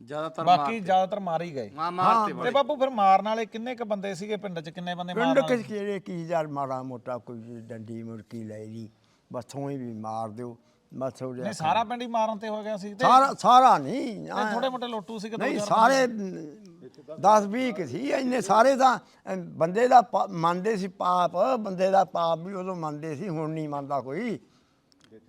ਜ਼ਿਆਦਾਤਰ ਬਾਕੀ ਜ਼ਿਆਦਾਤਰ ਮਾਰ ਹੀ ਗਏ ਮਾਂ ਮਾਰਤੇ ਤੇ ਬਾਪੂ ਫਿਰ ਮਾਰਨ ਵਾਲੇ ਕਿੰਨੇ ਕ ਬੰਦੇ ਸੀਗੇ ਪਿੰਡ ਚ? ਕਿੰਨੇ ਬੰਦੇ ਪਿੰਡ ਮਾਰਨ ਵਾਲੇ? ਕਿਸ ਕਿਹੜੇ ਕੀ ਯਾਰ ਮਾੜਾ ਮੋਟਾ ਕੋਈ ਡੰਡੀ ਮੁਰਕੀ ਲੈ ਲਈ ਬਸ ਹੀ ਵੀ ਮਾਰ ਦਿਓ। ਬਸ ਹੋ ਨਹੀਂ ਸਾਰਾ ਪਿੰਡ ਹੀ ਮਾਰਨ ਤੇ ਹੋ ਗਿਆ ਸੀ ਤੇ ਸਾਰਾ ਸਾਰਾ ਨਹੀਂ। ਥੋੜੇ ਮੋਟੇ ਲੋਟੂ ਸੀ ਕਿ ਨਹੀਂ ਸਾਰੇ 10 20 ਕਿ ਸੀ ਇੰਨੇ ਸਾਰੇ ਤਾਂ ਅਮ, ਬੰਦੇ ਦਾ ਪਾ- ਮੰਨਦੇ ਸੀ ਪਾਪ ਬੰਦੇ ਦਾ ਪਾਪ ਵੀ ਉਦੋਂ ਮੰਨਦੇ ਸੀ ਹੁਣ ਨਹੀਂ ਮੰਨਦਾ ਕੋਈ।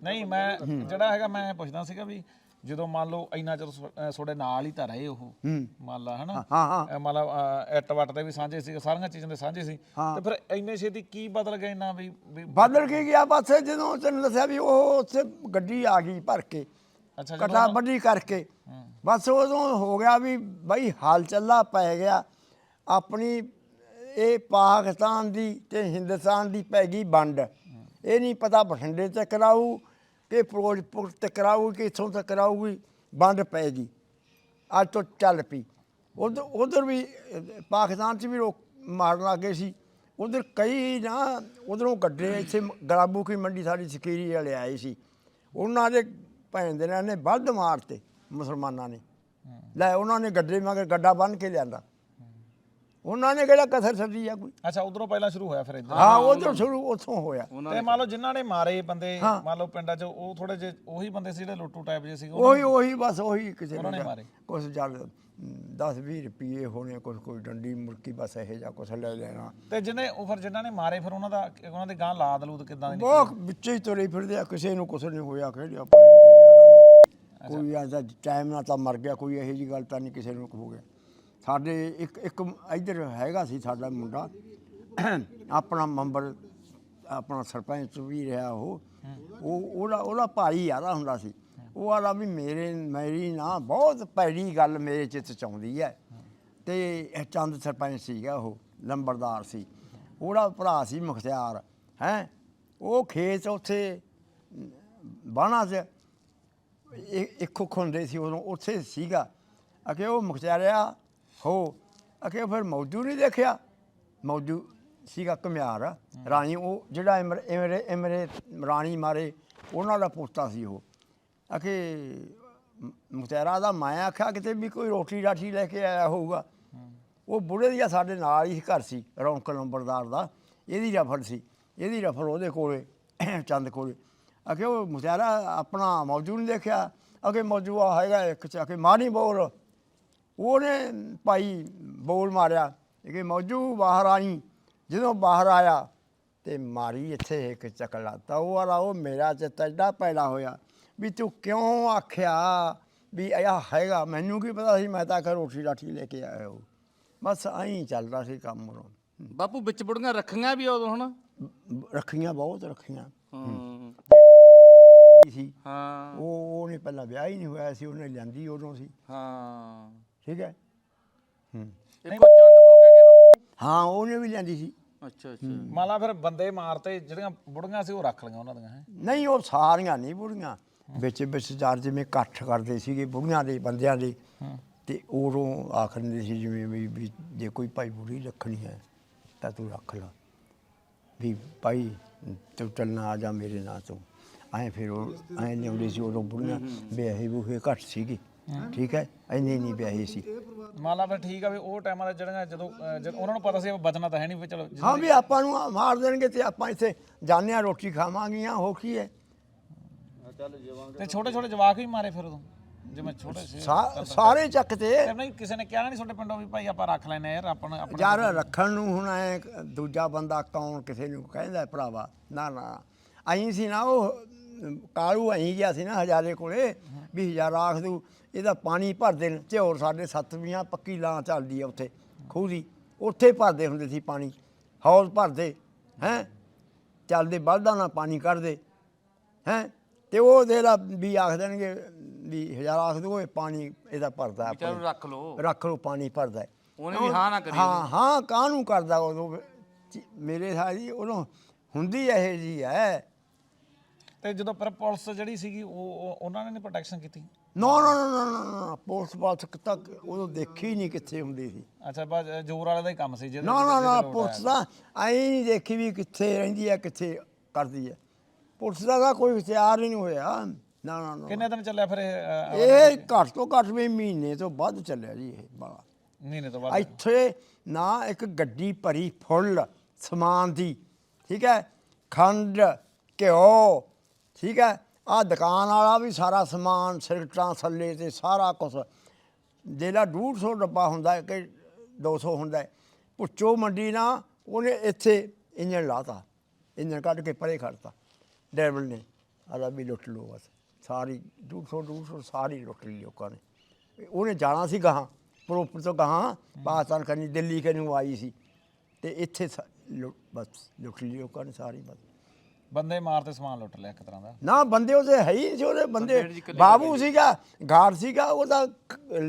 ਨਹੀਂ ਮੈਂ ਜਿਹੜਾ ਹੈਗਾ ਮੈਂ ਪੁੱਛਦਾ ਸੀਗਾ ਵੀ ਜਦੋਂ ਮੰਨ ਲਓ ਇੰਨਾ ਚਿਰ ਤੁਹਾਡੇ ਨਾਲ ਹੀ ਤਾਂ ਰਹੇ ਉਹ ਮੰਨ ਲਾ ਹਨਾ? ਹਾਂ ਮੰਨ ਲਾ ਇੱਟ ਵੱਟ ਦੇ ਵੀ ਸਾਂਝੇ ਸੀ ਸਾਰੀਆਂ ਚੀਜ਼ਾਂ ਦੇ ਸਾਂਝੇ ਸੀ। ਤੇ ਫਿਰ ਇੰਨੇ ਛੇਤੀ ਕੀ ਬਦਲ ਗਏ ਇੰਨਾ ਵੀ ਬਦਲ ਕੇ ਗਿਆ? ਬਸ ਜਦੋਂ ਤੈਨੂੰ ਦੱਸਿਆ ਵੀ ਉਹ ਉੱਥੇ ਗੱਡੀ ਆ ਗਈ ਭਰ ਕੇ ਅੱਛਾ ਕਟਾ ਵੱਡੀ ਕਰਕੇ। ਬਸ ਉਦੋਂ ਹੋ ਗਿਆ ਵੀ ਬਈ ਹਾਲ ਚੱਲਾ ਪੈ ਗਿਆ। ਆਪਣੀ ਇਹ ਪਾਕਿਸਤਾਨ ਦੀ ਤੇ ਹਿੰਦੁਸਤਾਨ ਦੀ ਪੈ ਗਈ ਵੰਡ। ਇਹ ਨਹੀਂ ਪਤਾ ਬਠਿੰਡੇ ਤੇ ਕਰਾਊ ਕਿ ਫਿਰੋਜ਼ਪੁਰ ਕਿ ਇੱਥੋਂ ਤੇ ਕਰਾਊਗੀ ਵੰਡ ਪੈ ਗਈ ਅੱਜ ਤੋਂ ਚੱਲ ਪਈ। ਉਧਰ ਉਧਰ ਵੀ ਪਾਕਿਸਤਾਨ 'ਚ ਵੀ ਲੋਕ ਮਾਰਨ ਲੱਗੇ ਸੀ। ਉਧਰ ਕਈ ਨਾ ਉਧਰੋਂ ਗੱਡੇ ਇੱਥੇ ਗਰਾਬੂ ਕੀ ਮੰਡੀ ਸਾਡੀ ਸਕੀਰੀ ਵਾਲੇ ਆਏ ਸੀ। ਉਹਨਾਂ ਦੇ ਭੈਣ ਦੇ ਨਾਲ ਨੇ ਵੱਧ ਮਾਰਤੇ ਮੁਸਲਮਾਨਾਂ ਨੇ। ਲੈ ਉਹਨਾਂ ਨੇ ਗੱਡੇ ਮਗਰ ਗੱਡਾ ਬੰਨ ਕੇ ਲਿਆਂਦਾ। ਉਹਨਾਂ ਨੇ ਕਿਹੜਾ ਕਸਰ ਛੱਡੀ ਆ ਕੋਈ? ਅੱਛਾ ਉਧਰੋਂ ਪਹਿਲਾਂ ਸ਼ੁਰੂ ਹੋਇਆ ਫਿਰ ਇੱਧਰ? ਹਾਂ ਉਧਰ ਸ਼ੁਰੂ ਉੱਥੋਂ ਹੋਇਆ। ਤੇ ਮੰਨ ਲਓ ਜਿਨ੍ਹਾਂ ਨੇ ਮਾਰੇ ਬੰਦੇ ਮੰਨ ਲਓ ਪਿੰਡਾਂ 'ਚ ਉਹ ਥੋੜੇ ਜਿਹੇ ਉਹੀ ਬੰਦੇ ਸੀ ਜਿਹੜੇ ਲੋਟੂ ਟਾਈਪ ਜੇ ਸੀਗੇ? ਉਹੀ ਉਹੀ ਬਸ ਉਹੀ ਕਿਸੇ ਉਹਨਾਂ ਨੇ ਮਾਰੇ। ਕੁਛ ਜਦ 10 20 ਰੁਪਏ ਹੋਣੇ ਕੁਛ ਕੋਈ ਡੰਡੀ ਮੁਰਕੀ ਬਸ ਇਹੋ ਜਿਹਾ ਕੁਛ ਲੈ ਲੈਣਾ। ਤੇ ਜਿਹਨੇ ਉਹ ਫਿਰ ਜਿਨ੍ਹਾਂ ਨੇ ਮਾਰੇ ਫਿਰ ਉਹਨਾਂ ਦਾ ਉਹਨਾਂ ਦੇ ਗਾਂ ਲਾਦ ਲੂਦ ਕਿਦਾਂ ਦੀ ਬਹੁਤ ਵਿੱਚੇ ਹੀ ਤੁਰੇ ਫਿਰਦੇ ਆ ਕਿਸੇ ਨੂੰ ਕੁਛ ਨਹੀਂ ਹੋਇਆ ਕਿਹੜਿਆ ਕੋਈ ਐਸਾ ਟਾਈਮ ਨਾਲ ਤਾਂ ਮਰ ਗਿਆ ਕੋਈ ਇਹੋ ਜੀ ਗੱਲ ਤਾਂ ਨਹੀਂ ਕਿਸੇ ਨੂੰ ਹੋ ਗਿਆ। ਸਾਡੇ ਇੱਕ ਇੱਕ ਇੱਧਰ ਹੈਗਾ ਸੀ ਸਾਡਾ ਮੁੰਡਾ। ਆਪਣਾ ਮੈਂਬਰ, ਆਪਣਾ ਸਰਪੰਚ ਵੀ ਰਿਹਾ ਉਹ। ਉਹ, ਉਹਦਾ ਉਹਦਾ ਭਾਈ ਆਦਾ ਹੁੰਦਾ ਸੀ। ਉਹ ਆਲਾ ਵੀ ਮੇਰੇ, ਮੇਰੀ ਨਾ ਬਹੁਤ ਭੈੜੀ ਗੱਲ ਮੇਰੇ ਚਿੱਤ ਚ ਆਉਂਦੀ ਹੈ। ਤੇ ਇਹ ਚੰਦ ਸਰਪੰਚ ਸੀਗਾ ਉਹ ਲੰਬੜਦਾਰ ਸੀ। ਉਹਦਾ ਭਰਾ ਸੀ ਮੁਖਤਿਆਰ, ਹੈ। ਉਹ ਖੇਤ ਉੱਥੇ, ਬਾਣਾ 'ਚ ਇੱਕ ਇੱਕ ਹੁੰਦੇ ਸੀ ਉਦੋਂ, ਉੱਥੇ ਸੀਗਾ। ਅਕੇ ਉਹ ਮੁਖਤਿਆਰਿਆ ਹੋ ਅਕੇ ਫਿਰ ਮੌਜੂ ਨਹੀਂ ਦੇਖਿਆ। ਮੌਜੂ ਸੀਗਾ ਘੁਮਿਆਰ। ਰਾਣੀ ਉਹ ਜਿਹੜਾ ਇਮਰ, ਇਮਰੇ ਇਮਰੇ ਰਾਣੀ ਮਾਰੇ, ਉਹਨਾਂ ਦਾ ਪੋਤਾ ਸੀ ਉਹ। ਅਕੇ ਮੁਖਤਿਆਰਾ ਦਾ ਮੈਂ ਆਖਿਆ ਕਿਤੇ ਵੀ ਕੋਈ ਰੋਟੀ ਰਾਠੀ ਲੈ ਕੇ ਆਇਆ ਹੋਊਗਾ। ਉਹ ਬੁੜੇ ਦੀ ਸਾਡੇ ਨਾਲ ਹੀ ਘਰ ਸੀ, ਰੌਣਕ ਨੰਬਰਦਾਰ ਦਾ। ਇਹਦੀ ਰਫਲ ਸੀ। ਇਹਦੀ ਰਫਲ ਉਹਦੇ ਕੋਲੇ, ਚੰਦ ਕੋਲੇ। ਅਕੇ ਉਹ ਮੁਖਤਿਆਰਾ ਆਪਣਾ ਮੌਜੂ ਨਹੀਂ ਦੇਖਿਆ। ਅਕੇ ਮੌਜੂ ਆ ਹੈਗਾ ਇੱਕ ਚ ਅਕੇ ਮਾਰੀ ਬੋਲ ਉਹਨੇ ਭਾਈ ਬੋਲ ਮਾਰਿਆ ਕਿ ਮੌਜੂ ਬਾਹਰ ਆਈ ਜਦੋਂ ਬਾਹਰ ਆਇਆ ਤੇ ਮਾਰੀ ਇੱਥੇ ਇੱਕ ਚੱਕਲਾ ਤਾਂ ਉਹ ਵਾਲਾ ਉਹ ਮੇਰਾ ਚਿੱਤ ਐਡਾ ਪੈਦਾ ਹੋਇਆ ਵੀ ਤੂੰ ਕਿਉਂ ਆਖਿਆ ਵੀ ਇਹ ਹੈਗਾ ਮੈਨੂੰ ਕੀ ਪਤਾ ਸੀ ਮੈਂ ਤਾਂ ਘਰ ਰੋਟੀ ਰਾਠੀ ਲੈ ਕੇ ਆਇਆ ਹੋ ਬਸ ਐਂ ਚੱਲਦਾ ਸੀ ਕੰਮ ਉਰੋਂ। ਬਾਪੂ ਵਿੱਚ ਬੁੜੀਆਂ ਰੱਖੀਆਂ ਵੀ ਉਦੋਂ ਬ- ਰੱਖੀਆਂ ਬਹੁਤ ਰੱਖੀਆਂ। ਹਾਂ। ਸੀ ਹਾਂ। ਉਹ ਉਹਨੇ ਪਹਿਲਾਂ ਵਿਆਹ ਹੀ ਨਹੀਂ ਹੋਇਆ ਸੀ ਉਹਨੇ ਲਿਆਂਦੀ ਉਦੋਂ ਸੀ। ਹਾਂ। ਠੀਕ ਹੈ? ਹੂੰ। ਇੱਕੋ ਚੰਦ ਬੋਗੇ ਕੇ ਬਾਪੂ? ਹਾਂ ਉਹਨੇ ਵੀ ਲਿਆਂਦੀ ਸੀ। ਅੱਛਾ ਅੱਛਾ। ਮੰਨ ਲਾ ਫਿਰ ਬੰਦੇ ਮਾਰਤੇ ਜਿਹੜੀਆਂ ਬੁੜੀਆਂ ਸੀ ਉਹ ਰੱਖ ਲਈਆਂ ਉਹਨਾਂ ਦੀਆਂ ਹੈਂ। ਨਹੀਂ ਉਹ ਸਾਰੀਆਂ ਨਹੀਂ ਬੁੜੀਆਂ। ਵਿੱਚ ਵਿੱਚ ਚਾਰ ਜਿਵੇਂ ਇਕੱਠ ਕਰਦੇ ਸੀਗੇ ਬੁੜੀਆਂ ਦੇ ਬੰਦਿਆਂ ਦੇ। ਤੇ ਉਦੋਂ ਆਖਦੇ ਸੀ ਜਿਵੇਂ ਵੀ ਜੇ ਕੋਈ ਭਾਈ ਬੁੜੀ ਰੱਖਣੀ ਹੈ ਤਾਂ ਤੂੰ ਰੱਖ ਲਾ। ਵੀ ਭਾਈ ਤੂੰ ਚੱਲਣਾ ਆ ਜਾ ਮੇਰੇ ਨਾਲ ਤੂੰ। ਐਂ ਫਿਰ ਉਹ ਐਂ ਲਿਆਉਂਦੇ ਸੀ ਉਦੋਂ ਬੁੜੀਆਂ। ਵਿਆਹੇ ਬੂਹੇ ਘੱਟ ਸੀਗੇ। ਠੀਕ ਹੈ? ਐਨੇ ਨਹੀਂ ਵਿਆਹੇ ਸੀ। ਮੰਨ ਲਾ ਫਿਰ ਠੀਕ ਆ ਵੀ ਉਹ ਟਾਈਮਾਂ ਦੇ ਜਿਹੜੀਆਂ ਜਦੋਂ ਉਹਨਾਂ ਨੂੰ ਪਤਾ ਸੀ ਬਚਣਾ ਤਾਂ ਹੈ ਨਹੀਂ ਵੀ ਚਲੋ ਹਾਂ ਵੀ ਆਪਾਂ ਨੂੰ ਮਾਰ ਦੇਣਗੇ ਤੇ ਆਪਾਂ ਇੱਥੇ ਜਾਂਦੇ ਹਾਂ ਰੋਟੀ ਖਾਵਾਂਗੀਆਂ ਹੋ ਕੀ ਹੈ? ਤੇ ਛੋਟੇ ਛੋਟੇ ਜਵਾਕ ਵੀ ਮਾਰੇ ਫਿਰ ਉਦੋਂ ਜਿਵੇਂ ਛੋਟੇ ਸੀ। ਸਾ- ਸਾਰੇ ਚੱਕ ਤੇ। ਤੇ ਨਹੀਂ ਕਿਸੇ ਨੇ ਕਿਹਾ ਨਹੀਂ ਤੁਹਾਡੇ ਪਿੰਡੋਂ ਵੀ ਭਾਈ ਆਪਾਂ ਰੱਖ ਲੈਨੇ ਯਾਰ ਆਪਣਾ ਆਪਣਾ ਯਾਰ ਰੱਖਣ ਨੂੰ ਹੁਣ ਐ ਦੂਜਾ ਬੰਦਾ ਕੌਣ ਕਿਸੇ ਨੂੰ ਕਹਿੰਦਾ ਭਰਾਵਾ ਨਾ ਨਾ। ਅਹੀਂ ਸੀ ਨਾ ਉਹ ਕਾਲੂ ਅਹੀਂ ਗਿਆ ਸੀ ਨਾ ਹਜ਼ਾਰੇ ਕੋਲੇ ਵੀ ਹਜ਼ਾਰ ਆਖ ਦੂ ਇਹਦਾ ਪਾਣੀ ਭਰਦੇ ਨੇ ਤੇ ਹੋਰ ਸਾਡੇ ਸੱਤਵੀਆਂ ਪੱਕੀ ਲਾਂ ਚੱਲਦੀ ਆ ਉੱਥੇ ਖੂਹ ਦੀ ਉੱਥੇ ਭਰਦੇ ਹੁੰਦੇ ਸੀ ਪਾਣੀ ਹੌਜ਼ ਭਰਦੇ ਹੈ? ਚੱਲਦੇ ਬਲਦਾਂ ਨਾਲ ਪਾਣੀ ਕੱਢਦੇ ਹੈ? ਤੇ ਉਹ ਜਿਹੜਾ ਵੀ ਆਖ ਦੇਣਗੇ ਵੀ ਹਜ਼ਾਰ ਆਖ ਦੂ ਇਹ ਪਾਣੀ ਇਹਦਾ ਭਰਦਾ ਚਲੋ। ਰੱਖ ਲਓ। ਰੱਖ ਲਓ ਪਾਣੀ ਭਰਦਾ ਹੈ। ਉਹਨੇ ਵੀ ਹਾਂ ਨਾ ਕਰੀ ਹਾਂ ਹਾਂ ਕਾਹਨੂੰ ਕਰਦਾ ਚੀ- ਮੇਰੇ ਸਾਜੀ ਉਦੋਂ ਹੁੰਦੀ ਇਹ ਜੀ ਹੈ। ਤੇ ਜਦੋਂ ਪਰ ਪੁਲਿਸ ਜਿਹੜੀ ਸੀਗੀ ਉਹ ਉਹ- ਉਹਨਾਂ ਨੇ ਨਹੀਂ ਪ੍ਰੋਟੈਕਸ਼ਨ ਕੀਤੀ? ਨੋ ਨੋ ਨੋ ਨੋ ਪੁਲਿਸ ਪਾਸ ਤੱਕ ਉਦੋਂ ਦੇਖੀ ਨਹੀਂ ਕਿੱਥੇ ਹੁੰਦੀ ਸੀ। ਅੱਛਾ ਬਸ ਜੋਰ ਵਾਲੇ ਦਾ ਹੀ ਕੰਮ ਸੀ ਜਿਹਦੇ ਨਾ ਨਾ ਨਾ ਪੁਲਿਸ। ਦਾ ਐਂ ਨਹੀਂ ਦੇਖੀ ਵੀ ਕਿੱਥੇ ਰਹਿੰਦੀ ਹੈ ਕਿੱਥੇ ਕਰਦੀ ਹੈ ਪੁਲਿਸ ਦਾ ਤਾਂ ਕੋਈ ਇਖਤਿਆਰ ਹੀ ਨਹੀਂ ਹੋਇਆ। ਨਾ ਨਾ ਨਾ ਕਿੰਨੇ ਦਿਨ ਚੱਲਿਆ ਫਿਰ ਇਹ ਘੱਟ ਤੋਂ ਘੱਟ ਵੀ ਮਹੀਨੇ ਤੋਂ ਵੱਧ ਚੱਲਿਆ ਜੀ ਇਹ ਬਾਲਾ ਮਹੀਨੇ ਤੋਂ ਬਾਅਦ ਇੱਥੇ ਨਾ ਇੱਕ ਗੱਡੀ ਭਰੀ ਫੁੱਲ ਸਮਾਨ ਦੀ ਠੀਕ ਹੈ? ਖੰਡ ਘਿਓ ਠੀਕ ਹੈ? ਆ ਦੁਕਾਨ ਵਾਲਾ ਵੀ ਸਾਰਾ ਸਮਾਨ ਸਿਰਟਾਂ ਥੱਲੇ ਤੇ ਸਾਰਾ ਕੁਝ ਜਿਹੜਾ 150 ਡੱਬਾ ਹੁੰਦਾ ਹੈ ਕਿ 200 ਹੁੰਦਾ ਹੈ। ਪੁੱਚੋ ਮੰਡੀ ਨਾ, ਉਹਨੇ ਇੱਥੇ ਇੰਜਣ ਲਾਤਾ। ਇੰਜਣ ਕੱਢ ਕੇ ਪਰੇ ਖੜਤਾ ਡਰਾਈਵਰ ਨੇ ਆਦਾ ਵੀ ਲੁੱਟ ਲਓ ਬਸ। ਸਾਰੀ 150 150 ਸਾਰੀ ਲੁੱਟ ਲਈ ਲੋਕਾਂ ਨੇ। ਉਹਨੇ ਜਾਣਾ ਸੀ ਗਾਹਾਂ ਪ੍ਰੋਪਰ ਤੋਂ ਗਾਹਾਂ, ਪਾਕਿਸਤਾਨ ਕਰਨੀ, ਦਿੱਲੀ ਕਰਨੀ ਆਈ ਸੀ। ਤੇ ਇੱਥੇ ਸ- ਬਸ ਲੁੱਟ ਲਈ ਲੋਕਾਂ ਨੇ ਸਾਰੀ ਬਸ। ਬੰਦੇ ਮਾਰ ਤੇ ਸਮਾਨ ਲੁੱਟ ਲਿਆ ਇੱਕ ਤਰ੍ਹਾਂ ਦਾ। ਨਾ ਬੰਦੇ ਉਹਦੇ ਹੈ ਹੀ ਨਹੀਂ ਸੀ ਉਹਦੇ ਬੰਦੇ ਬਾਬੂ ਸੀਗਾ ਗਾਰ ਸੀਗਾ ਉਹਦਾ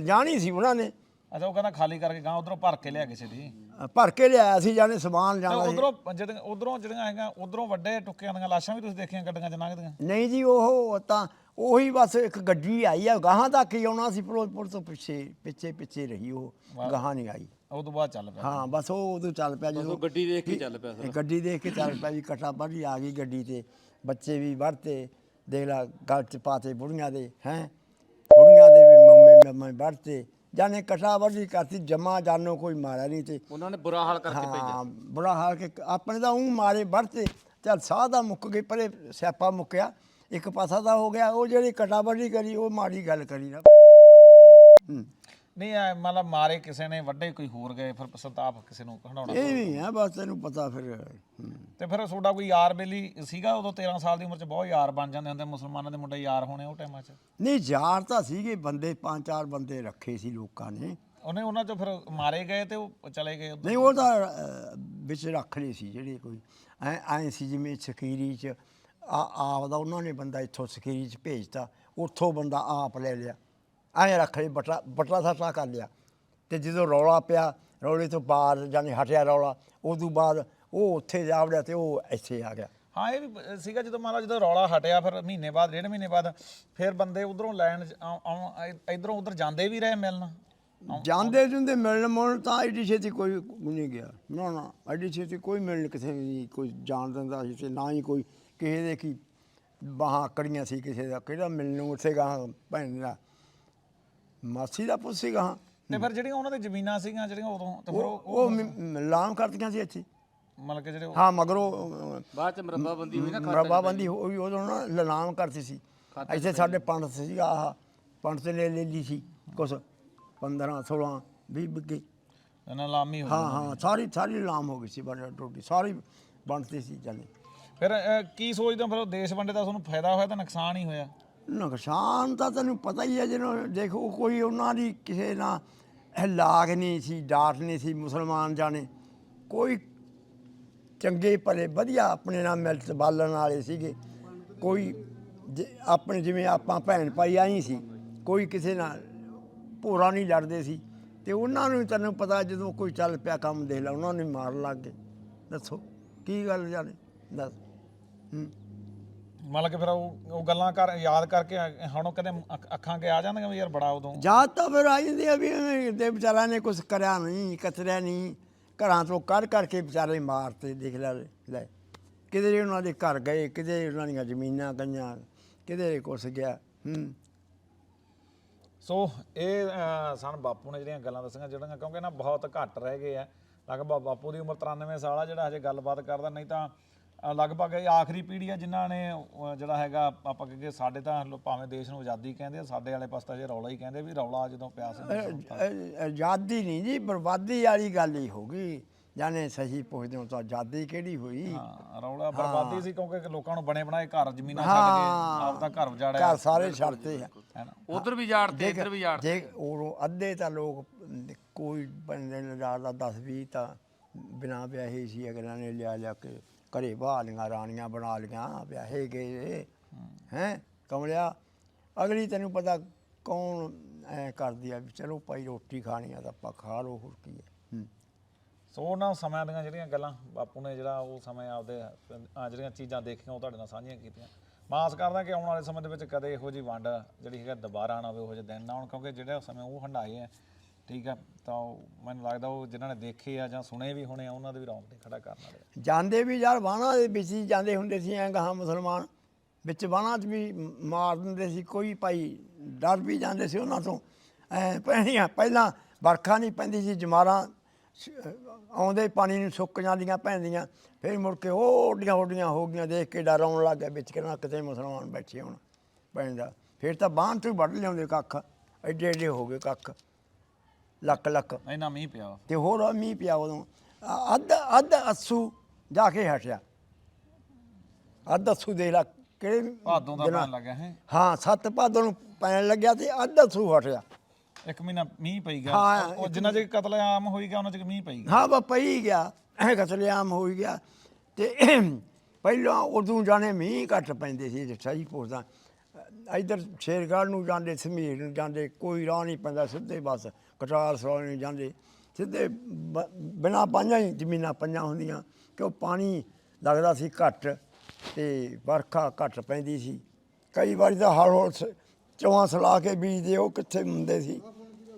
ਜਾਣੀ ਸੀ ਉਹਨਾਂ ਨੇ। ਅੱਛਾ ਉਹ ਕਹਿੰਦਾ ਖਾਲੀ ਕਰਕੇ ਗਾਂ ਉਧਰੋਂ ਭਰ ਕੇ ਲਿਆ ਕਿਸੇ ਦੀ। ਭਰ ਕੇ ਲਿਆਇਆ ਸੀ ਜਾਣੇ ਸਮਾਨ ਜਾਣਾ ਸੀ। ਉਧਰੋਂ ਜਿਹੜੀਆਂ ਉਧਰੋਂ ਜਿਹੜੀਆਂ ਹੈਗੀਆਂ ਉਧਰੋਂ ਵੱਡੇ ਟੁੱਕਿਆਂ ਦੀਆਂ ਲਾਸ਼ਾਂ ਵੀ ਤੁਸੀਂ ਦੇਖੀਆਂ ਗੱਡੀਆਂ ਚ ਲੰਘਦੀਆਂ ਨਹੀਂ ਜੀ ਉਹ ਤਾਂ ਉਹੀ ਬਸ ਇੱਕ ਗੱਡੀ ਆਈ ਆ ਗਾਹਾਂ ਤੱਕ ਹੀ ਆਉਣਾ ਸੀ ਫਿਰੋਜ਼ਪੁਰ ਤੋਂ ਪਿੱਛੇ ਪਿੱਛੇ ਪਿੱਛੇ ਰਹੀ ਉਹ ਗਾਹਾਂ ਨਹੀਂ ਆਈ। ਉਹ ਤੋਂ ਬਾਅਦ ਚੱਲ ਪਿਆ। ਹਾਂ ਬਸ ਉਹ ਉਦੋਂ ਚੱਲ ਪਿਆ ਜਦੋਂ ਉਹ ਗੱਡੀ ਦੇਖ ਕੇ ਚੱਲ ਪਿਆ ਇਹ ਗੱਡੀ ਦੇਖ ਕੇ ਚੱਲ ਪਿਆ ਵੀ ਕਟਾ ਬੱਢੀ ਆ ਗਈ ਗੱਡੀ ਤੇ। ਬੱਚੇ ਵੀ ਵੜਤੇ ਦੇਖ ਲਾ ਗਲ ਚ ਪਾਤੇ ਬੁੜੀਆਂ ਦੇ ਹੈ? ਬੁੜੀਆਂ ਦੇ ਵੀ ਮੰਮੇ ਮੰਮੇ ਵੜਤੇ ਜਾਨੇ ਕਟਾ ਬੱਢੀ ਕਰਤੀ ਜਮਾ ਜਾਨੋ ਕੋਈ ਮਾਰਿਆ ਨਹੀਂ ਤੇ। ਉਹਨਾਂ ਨੇ ਬੁਰਾ ਹਾਲ ਕਰਕੇ ਭੇਜਿਆ। ਹਾਂ ਬੁਰਾ ਹਾਲ ਕਿ ਆਪਣੇ ਤਾਂ ਉਹ ਮਾਰੇ ਵੜਤੇ ਚੱਲ ਸਾਹ ਦਾ ਮੁੱਕ ਗਈ ਪਰੇ ਸਿਆਪਾ ਮੁੱਕਿਆ। ਇੱਕ ਪਾਸਾ ਦਾ ਹੋ ਗਿਆ ਉਹ ਜਿਹੜੀ ਕਟਾ ਬੱਢੀ ਕਰੀ ਉਹ ਮਾੜੀ ਗੱਲ ਕਰੀ ਨਾ। ਹੂੰ। ਨਹੀਂ ਐ ਮਤਲਬ ਮਾਰੇ ਕਿਸੇ ਨੇ ਵੱਡੇ ਕੋਈ ਹੋਰ ਗਏ ਫਿਰ ਸੰਤਾਪ ਕਿਸੇ ਨੂੰ ਹਟਾਉਣਾ ਇਹ ਵੀ ਹੈ ਬਸ ਤੈਨੂੰ ਪਤਾ ਫਿਰ ਹੂੰ। ਤੇ ਫਿਰ ਤੁਹਾਡਾ ਕੋਈ ਯਾਰ ਬੇਲੀ ਸੀਗਾ ਉਦੋਂ 13 ਸਾਲ ਦੀ ਉਮਰ 'ਚ ਬਹੁਤ ਯਾਰ ਬਣ ਜਾਂਦੇ ਹੁੰਦੇ ਮੁਸਲਮਾਨਾਂ ਦੇ ਮੁੰਡੇ ਯਾਰ ਹੋਣੇ ਉਹ ਟਾਈਮਾਂ 'ਚ? ਨਹੀਂ ਯਾਰ ਤਾਂ ਸੀਗੇ ਬੰਦੇ ਪੰਜ ਚਾਰ ਬੰਦੇ ਰੱਖੇ ਸੀ ਲੋਕਾਂ ਨੇ। ਉਹਨੇ ਉਹਨਾਂ 'ਚੋਂ ਫਿਰ ਮਾਰੇ ਗਏ ਤੇ ਉਹ ਚਲੇ ਗਏ ਉੱਧਰ। ਨਹੀਂ ਉਹ ਤਾਂ ਅਹ, ਵਿੱਚ ਰੱਖ ਲਏ ਸੀ ਜਿਹੜੇ ਕੋਈ। ਐ ਐ ਸੀ ਜਿਵੇਂ ਸਕੀਰੀ ਚ ਆ ਆਪਦਾ ਉਹਨਾਂ ਨੇ ਬੰਦਾ ਇੱਥੋਂ ਸਕੀਰੀ ਚ ਭੇਜਤਾ ਉੱਥੋਂ ਬੰਦਾ ਆਪ ਲੈ ਲਿਆ। ਐ ਰੱਖ ਲਈ ਬਟਾ ਬਟਲਾ ਸਾਟਾ ਕਰ ਲਿਆ। ਤੇ ਜਦੋਂ ਰੌਲਾ ਪਿਆ ਰੌਲੇ ਤੋਂ ਬਾਅਦ ਜਾਨੀ ਹਟਿਆ ਰੌਲਾ ਉਦੋਂ ਬਾਅਦ ਉਹ ਉੱਥੇ ਜਾ ਵੜਿਆ ਤੇ ਉਹ ਇੱਥੇ ਆ ਗਿਆ। ਹਾਂ ਇਹ ਵੀ ਸੀਗਾ ਜਦੋਂ ਲਓ ਜਦੋਂ ਰੌਲਾ ਹਟਿਆ ਫਿਰ ਮਹੀਨੇ ਬਾਅਦ ਡੇਢ ਮਹੀਨੇ ਬਾਅਦ ਫਿਰ ਬੰਦੇ ਉਧਰੋਂ ਲੈਣ ਇਧਰੋਂ ਉਧਰ ਜਾਂਦੇ ਵੀ ਰਹੇ ਮਿਲਣ। ਜਾਂਦੇ ਜੁੰਦੇ ਮਿਲਣ ਮੁਲਣ ਤਾਂ ਐਡੀ ਛੇਤੀ ਕੋਈ ਨਹੀਂ ਗਿਆ। ਨਾ ਨਾ ਐਡੀ ਛੇਤੀ ਕੋਈ ਮਿਲਣ ਕਿਸੇ ਨਹੀਂ ਕੋਈ ਜਾਣ ਦਿੰਦਾ ਸੀ ਤੇ ਨਾ ਹੀ ਕੋਈ ਕਿਸੇ ਦੇ ਕੀ ਬਾਹਾਂ ਕੜੀਆਂ ਸੀ ਕਿਸੇ ਦਾ ਕਿਹੜਾ ਮਿਲਣ ਉੱਥੇ ਗਾਹਾਂ ਭੈਣ ਦਾ। ਮਾਸੀ ਦਾ ਪੁੱਤ ਸੀ ਗਾਹਾਂ ਤੇ ਫਿਰ ਜਿਹੜੀਆਂ ਉਹਨਾਂ ਦੀ ਜ਼ਮੀਨਾਂ ਸੀਗੀਆਂ ਜਿਹੜੀਆਂ ਉਦੋਂ ਤੇ ਫਿਰ ਉਹ ਉਹ ਮ- ਲਾਮ ਕਰਦੀਆਂ ਸੀ ਇੱਥੇ। ਮਤਲਬ ਕਿ ਜਿਹੜੇ ਉਹ- ਹਾਂ ਮਗਰੋਂ ਬਾਅਦ ਚ ਮਰੱਬਾ ਬੰਦੀ ਹੋਈ ਨਾ ਖਾਤਾ ਮਰਬਾ ਬੰਦੀ ਹੋਈ ਉਦੋਂ ਨਾ ਲਲਾਮ ਕਰਦੀ ਸੀ। ਇੱਥੇ ਸਾਡੇ ਪੰਡਤ ਸੀਗਾ ਆਹ ਪੰਡਤ ਨੇ ਲੈ ਲਈ ਸੀ ਕੁਛ 15 16 20 ਬਿੱਗੇ ਨਿਲਾਮੀ ਹੋ ਹਾਂ ਹਾਂ ਸਾਰੀ ਸਾਰੀ ਲਾਮ ਹੋ ਗਈ ਸੀ ਬਣ ਟੋਟੀ ਸਾਰੀ ਬਣਦੀ ਸੀ ਜਾਨੇ ਫਿਰ ਅਹ, ਕੀ ਸੋਚਦੇ ਹੋ? ਫਿਰ ਉਹ ਦੇਸ਼ ਵੰਡੇ ਦਾ ਤੁਹਾਨੂੰ ਫਾਇਦਾ ਹੋਇਆ ਤਾਂ ਨੁਕਸਾਨ ਹੀ ਹੋਇਆ? ਨੁਕਸਾਨ ਤਾਂ ਤੈਨੂੰ ਪਤਾ ਹੀ ਹੈ ਜਿਹਨੂੰ ਦੇਖੋ, ਕੋਈ ਉਹਨਾਂ ਦੀ ਕਿਸੇ ਨਾਲ ਇਹ ਲਾਗ ਨਹੀਂ ਸੀ, ਡਾਟ ਨਹੀਂ ਸੀ ਮੁਸਲਮਾਨ ਜਾਣੇ। ਕੋਈ ਚੰਗੇ ਭਲੇ ਵਧੀਆ ਆਪਣੇ ਨਾਲ ਮਿਲਤ ਬਾਲਣ ਵਾਲੇ ਸੀਗੇ। ਕੋਈ ਜ- ਆਪਣੇ ਜਿਵੇਂ ਆਪਾਂ ਭੈਣ ਭਾਈ ਆਈ ਸੀ, ਕੋਈ ਕਿਸੇ ਨਾਲ ਭੋਰਾ ਨਹੀਂ ਲੜਦੇ ਸੀ। ਤੇ ਉਹਨਾਂ ਨੂੰ ਤੈਨੂੰ ਪਤਾ ਜਦੋਂ ਕੋਈ ਚੱਲ ਪਿਆ ਕੰਮ, ਦੇਖ ਲਾ ਉਹਨਾਂ ਨੂੰ ਹੀ ਮਾਰਨ ਲੱਗ ਗਏ। ਦੱਸੋ, ਕੀ ਗੱਲ ਜਾਣੇ? ਦੱਸ। ਹੂੰ। ਮਤਲਬ ਕਿ ਫਿਰ ਉਹ ਉਹ ਗੱਲਾਂ ਕਰ ਯਾਦ ਕਰਕੇ ਹੁਣ ਉਹ ਕਦੇ ਅੱਖ- ਅੱਖਾਂ ਕੇ ਆ ਜਾਂਦੀਆਂ ਵੀ ਯਾਰ ਬੜਾ ਉਦੋਂ। ਯਾਦ ਤਾਂ ਫਿਰ ਆ ਜਾਂਦੀ ਆ ਵੀ ਦੇ ਵਿਚਾਰਿਆਂ ਨੇ ਕੁਝ ਕਰਿਆ ਨਹੀਂ ਕਤਰਿਆ ਨਹੀਂ। ਘਰਾਂ ਤੋਂ ਕੱਢ ਕਰਕੇ ਵਿਚਾਰੇ ਮਾਰਤੇ ਦੇਖ ਲੈ ਲੈ। ਕਿਤੇ ਉਹਨਾਂ ਦੇ ਘਰ ਗਏ ਕਿਤੇ ਉਹਨਾਂ ਦੀਆਂ ਜ਼ਮੀਨਾਂ ਗਈਆਂ ਕਿਤੇ ਕੁਛ ਗਿਆ ਹੂੰ। ਸੋ ਇਹ ਅਹ, ਸਨ ਬਾਪੂ ਨੇ ਜਿਹੜੀਆਂ ਗੱਲਾਂ ਦੱਸੀਆਂ ਜਿਹੜੀਆਂ ਕਿਉਂਕਿ ਨਾ ਬਹੁਤ ਘੱਟ ਰਹਿ ਗਏ ਆ। ਲਗਭਗ ਬਾਪੂ ਦੀ ਉਮਰ 93 ਸਾਲ ਆ ਜਿਹੜਾ ਹਜੇ ਗੱਲਬਾਤ ਕਰਦਾ ਨਹੀਂ ਤਾਂ ਲਗਭਗ ਇਹ ਆਖਰੀ ਪੀੜ੍ਹੀ ਆ ਜਿਨ੍ਹਾਂ ਨੇ ਜਿਹੜਾ ਹੈਗਾ ਆਪਾਂ ਕਹੀਏ ਸਾਡੇ ਤਾਂ ਲੋ- ਭਾਵੇਂ ਦੇਸ਼ ਨੂੰ ਆਜ਼ਾਦੀ ਕਹਿੰਦੇ ਆ ਸਾਡੇ ਵਾਲੇ ਪਾਸੇ ਤਾਂ ਜੇ ਰੌਲਾ ਹੀ ਕਹਿੰਦੇ ਵੀ ਰੌਲਾ ਜਦੋਂ ਪਿਆ ਸੀ ਆਜ਼ਾਦੀ ਨਹੀਂ ਜੀ ਬਰਬਾਦੀ ਵਾਲੀ ਗੱਲ ਹੀ ਹੋ ਗਈ। ਜਾਨੇ ਸਹੀ ਪੁੱਛਦੇ ਹੋ ਤਾਂ ਆਜ਼ਾਦੀ ਕਿਹੜੀ ਹੋਈ? ਹਾਂ ਰੌਲਾ ਬਰਬਾਦੀ ਸੀ ਕਿਉਂਕਿ ਲੋਕਾਂ ਨੂੰ ਬਣੇ ਬਣਾਏ ਘਰ ਜ਼ਮੀਨਾਂ ਛੱਡ ਹਾਂ। ਕੇ ਆਪਦਾ ਘਰ ਉਜਾੜਿਆ ਘਰ ਸਾਰੇ ਛੱਡਤੇ ਆ। ਹੈ ਨਾ? ਉਧਰ ਵੀ ਜਾੜ ਤੇ ਇੱਧਰ ਵੀ ਜਾੜ ਜੇ ਉਹ ਅੱਧੇ ਤਾਂ ਲੋਕ ਕੋਈ ਬੰਦੇ ਨੇ ਦਾ 10 20 ਤਾਂ ਬਿਨਾ ਵਿਆਹੇ ਸੀ ਅਗਰਾਂ ਨੇ ਲਿਆ ਲਿਆ ਕੇ ਘਰੇ ਬਾਹ ਰਾਣੀਆਂ ਬਣਾ ਲੀਆਂ, ਵਿਆਹੇ ਗਏ, ਹੈ, ਕਮਲਿਆ, ਅਗਲੀ ਤੈਨੂੰ ਪਤਾ ਕੌਣ ਐ ਕਰਦੀ ਆ ਵੀ ਚਲੋ ਭਾਈ ਰੋਟੀ ਖਾਣੀ ਆ ਤਾਂ ਆਪਾਂ ਖਾ ਲਓ, ਹੋਰ ਕੀ ਹੈ। ਸੋ ਉਹਨਾਂ ਸਮਿਆਂ ਦੀਆਂ ਜਿਹੜੀਆਂ ਗੱਲਾਂ ਬਾਪੂ ਨੇ ਜਿਹੜਾ ਉਹ ਸਮੇਂ ਆਪਦੇ ਆ ਜਿਹੜੀਆਂ ਚੀਜ਼ਾਂ ਦੇਖੀਆਂ ਉਹ ਤੁਹਾਡੇ ਨਾਲ ਸਾਂਝੀਆਂ ਕੀਤੀਆਂ। ਮੈਂ ਕਰਦਾ ਕਿ ਆਉਣ ਵਾਲੇ ਸਮੇਂ ਦੇ ਵਿੱਚ ਕਦੇ ਇਹੋ ਜੀ ਵੰਡ ਜਿਹੜੀ ਹੈਗਾ ਦੁਬਾਰਾ ਨਾ ਹੋਵੇ ਇਹੋ ਜਿਹੇ ਦਿਨ ਨਾ ਆਉਣ, ਕਿਉਂਕਿ ਜਿਹੜੇ ਸਮੇਂ ਉਹ ਹੰਡਾਏ ਆ ਠੀਕ ਆ, ਤਾਂ ਉਹ ਮੈਨੂੰ ਲੱਗਦਾ ਉਹ ਜਿਨ੍ਹਾਂ ਨੇ ਦੇਖੇ ਆ ਜਾਂ ਸੁਣੇ ਵੀ ਹੋਣੇ ਆ, ਉਹਨਾਂ ਦੇ ਵੀ ਰੌਂਗਟੇ ਖੜਾ ਕਰਨ ਵਾਲੇ ਆ। ਜਾਂਦੇ ਵੀ ਯਾਰ ਬਾਣਾ ਦੇ ਵਿੱਚ ਹੀ ਜਾਂਦੇ ਹੁੰਦੇ ਸੀ ਐਂ ਗਾਹਾਂ ਮੁਸਲਮਾਨ। ਵਿੱਚ ਬਾਣਾ 'ਚ ਵੀ ਮਾਰ ਦਿੰਦੇ ਸੀ, ਕੋਈ ਭਾਈ ਡਰ ਵੀ ਜਾਂਦੇ ਸੀ ਉਹਨਾਂ ਤੋਂ। ਐ ਪਹਿਲੀਆਂ ਪਹਿਲਾਂ ਵਰਖਾ ਨਹੀਂ ਪੈਂਦੀ ਸੀ, ਜਮਾਰਾਂ ਸ- ਆਉਂਦੇ ਪਾਣੀ ਨੂੰ ਸੁੱਕ ਜਾਂਦੀਆਂ ਪੈਂਦੀਆਂ, ਫਿਰ ਮੁੜ ਕੇ ਉਹ ਓਡੀਆਂ ਓਡੀਆਂ ਹੋ ਗਈਆਂ, ਦੇਖ ਕੇ ਡਰ ਆਉਣ ਲੱਗ ਗਿਆ ਵਿੱਚ ਕਿਹਨਾਂ ਕਿਤੇ ਮੁਸਲਮਾਨ ਬੈਠੇ ਹੋਣ ਪੈਂਦਾ ਫਿਰ ਤਾਂ ਬਾਂਹ ਤੋਂ ਹੀ ਵੱਢ ਲਿਆਉਂਦੇ ਕੱਖ ਐਡੇ ਐਡੇ ਹੋ ਗਏ ਕੱਖ। ਲੱਕ ਲੱਕ। ਇੰਨਾ ਮੀਂਹ ਪਿਆ ਵਾ। ਤੇ ਹੋਰ ਮੀਂਹ ਪਿਆ ਉਦੋਂ। ਅ- ਅੱਧ ਅੱਧ ਅਸੂ ਜਾ ਕੇ ਹਟਿਆ। ਅੱਧ ਅਸੂ ਦੇ ਲਾ ਕਿਹੜੇ ਭਾਦੋਂ ਦਾ ਦਿਨਾਂ- ਪੈਣ ਲੱਗਿਆ ਹੈ। ਹਾਂ ਸੱਤ ਭਾਦੋਂ ਨੂੰ ਪੈਣ ਲੱਗਿਆ ਤੇ ਅੱਧ ਅਸੂ ਹਟਿਆ। ਇੱਕ ਮਹੀਨਾ ਮੀਂਹ ਪਈ ਗਿਆ। ਹਾਂ, ਉਹ- ਉਹ ਜਿੰਨਾ ਚਿਰ ਕਤਲ ਆਮ ਹੋਈ ਗਿਆ ਉਹਨਾਂ ਚਿਰ ਮੀਂਹ ਪਈ ਗਿਆ। ਹਾਂ ਬਾ ਪਈ ਗਿਆ। ਕਤਲੇਆਮ ਹੋ ਗਿਆ। ਤੇ ਪਹਿਲਾਂ ਉਦੋਂ ਜਾਣੇ ਮੀਂਹ ਘੱਟ ਪੈਂਦੇ ਸੀ ਸਹੀ ਪੁੱਛਦਾ। ਇਧਰ ਸ਼ੇਰਗੜ੍ਹ ਨੂੰ ਜਾਂਦੇ ਸਮੀਰ ਨੂੰ ਜਾਂਦੇ ਕੋਈ ਰਾਹ ਨਹੀਂ ਪੈਂਦਾ ਸਿੱਧੇ ਬਸ। ਕਟਾਰ ਸਰੋਂ ਨੂੰ ਜਾਂਦੇ। ਸਿੱਧੇ ਬ- ਬਿਨਾਂ ਪਾਈਆਂ ਹੀ ਜ਼ਮੀਨਾਂ ਪੰਜਾਂ ਹੁੰਦੀਆਂ। ਕਿਉਂ ਪਾਣੀ ਲੱਗਦਾ ਸੀ ਘੱਟ ਤੇ ਵਰਖਾ ਘੱਟ ਪੈਂਦੀ ਸੀ। ਕਈ ਵਾਰੀ ਤਾਂ ਹਲ ਹੌਲ ਸ- ਚੌਆਂ ਸਲਾ ਕੇ ਬੀਜਦੇ, ਉਹ ਕਿੱਥੇ ਹੁੰਦੇ ਸੀ?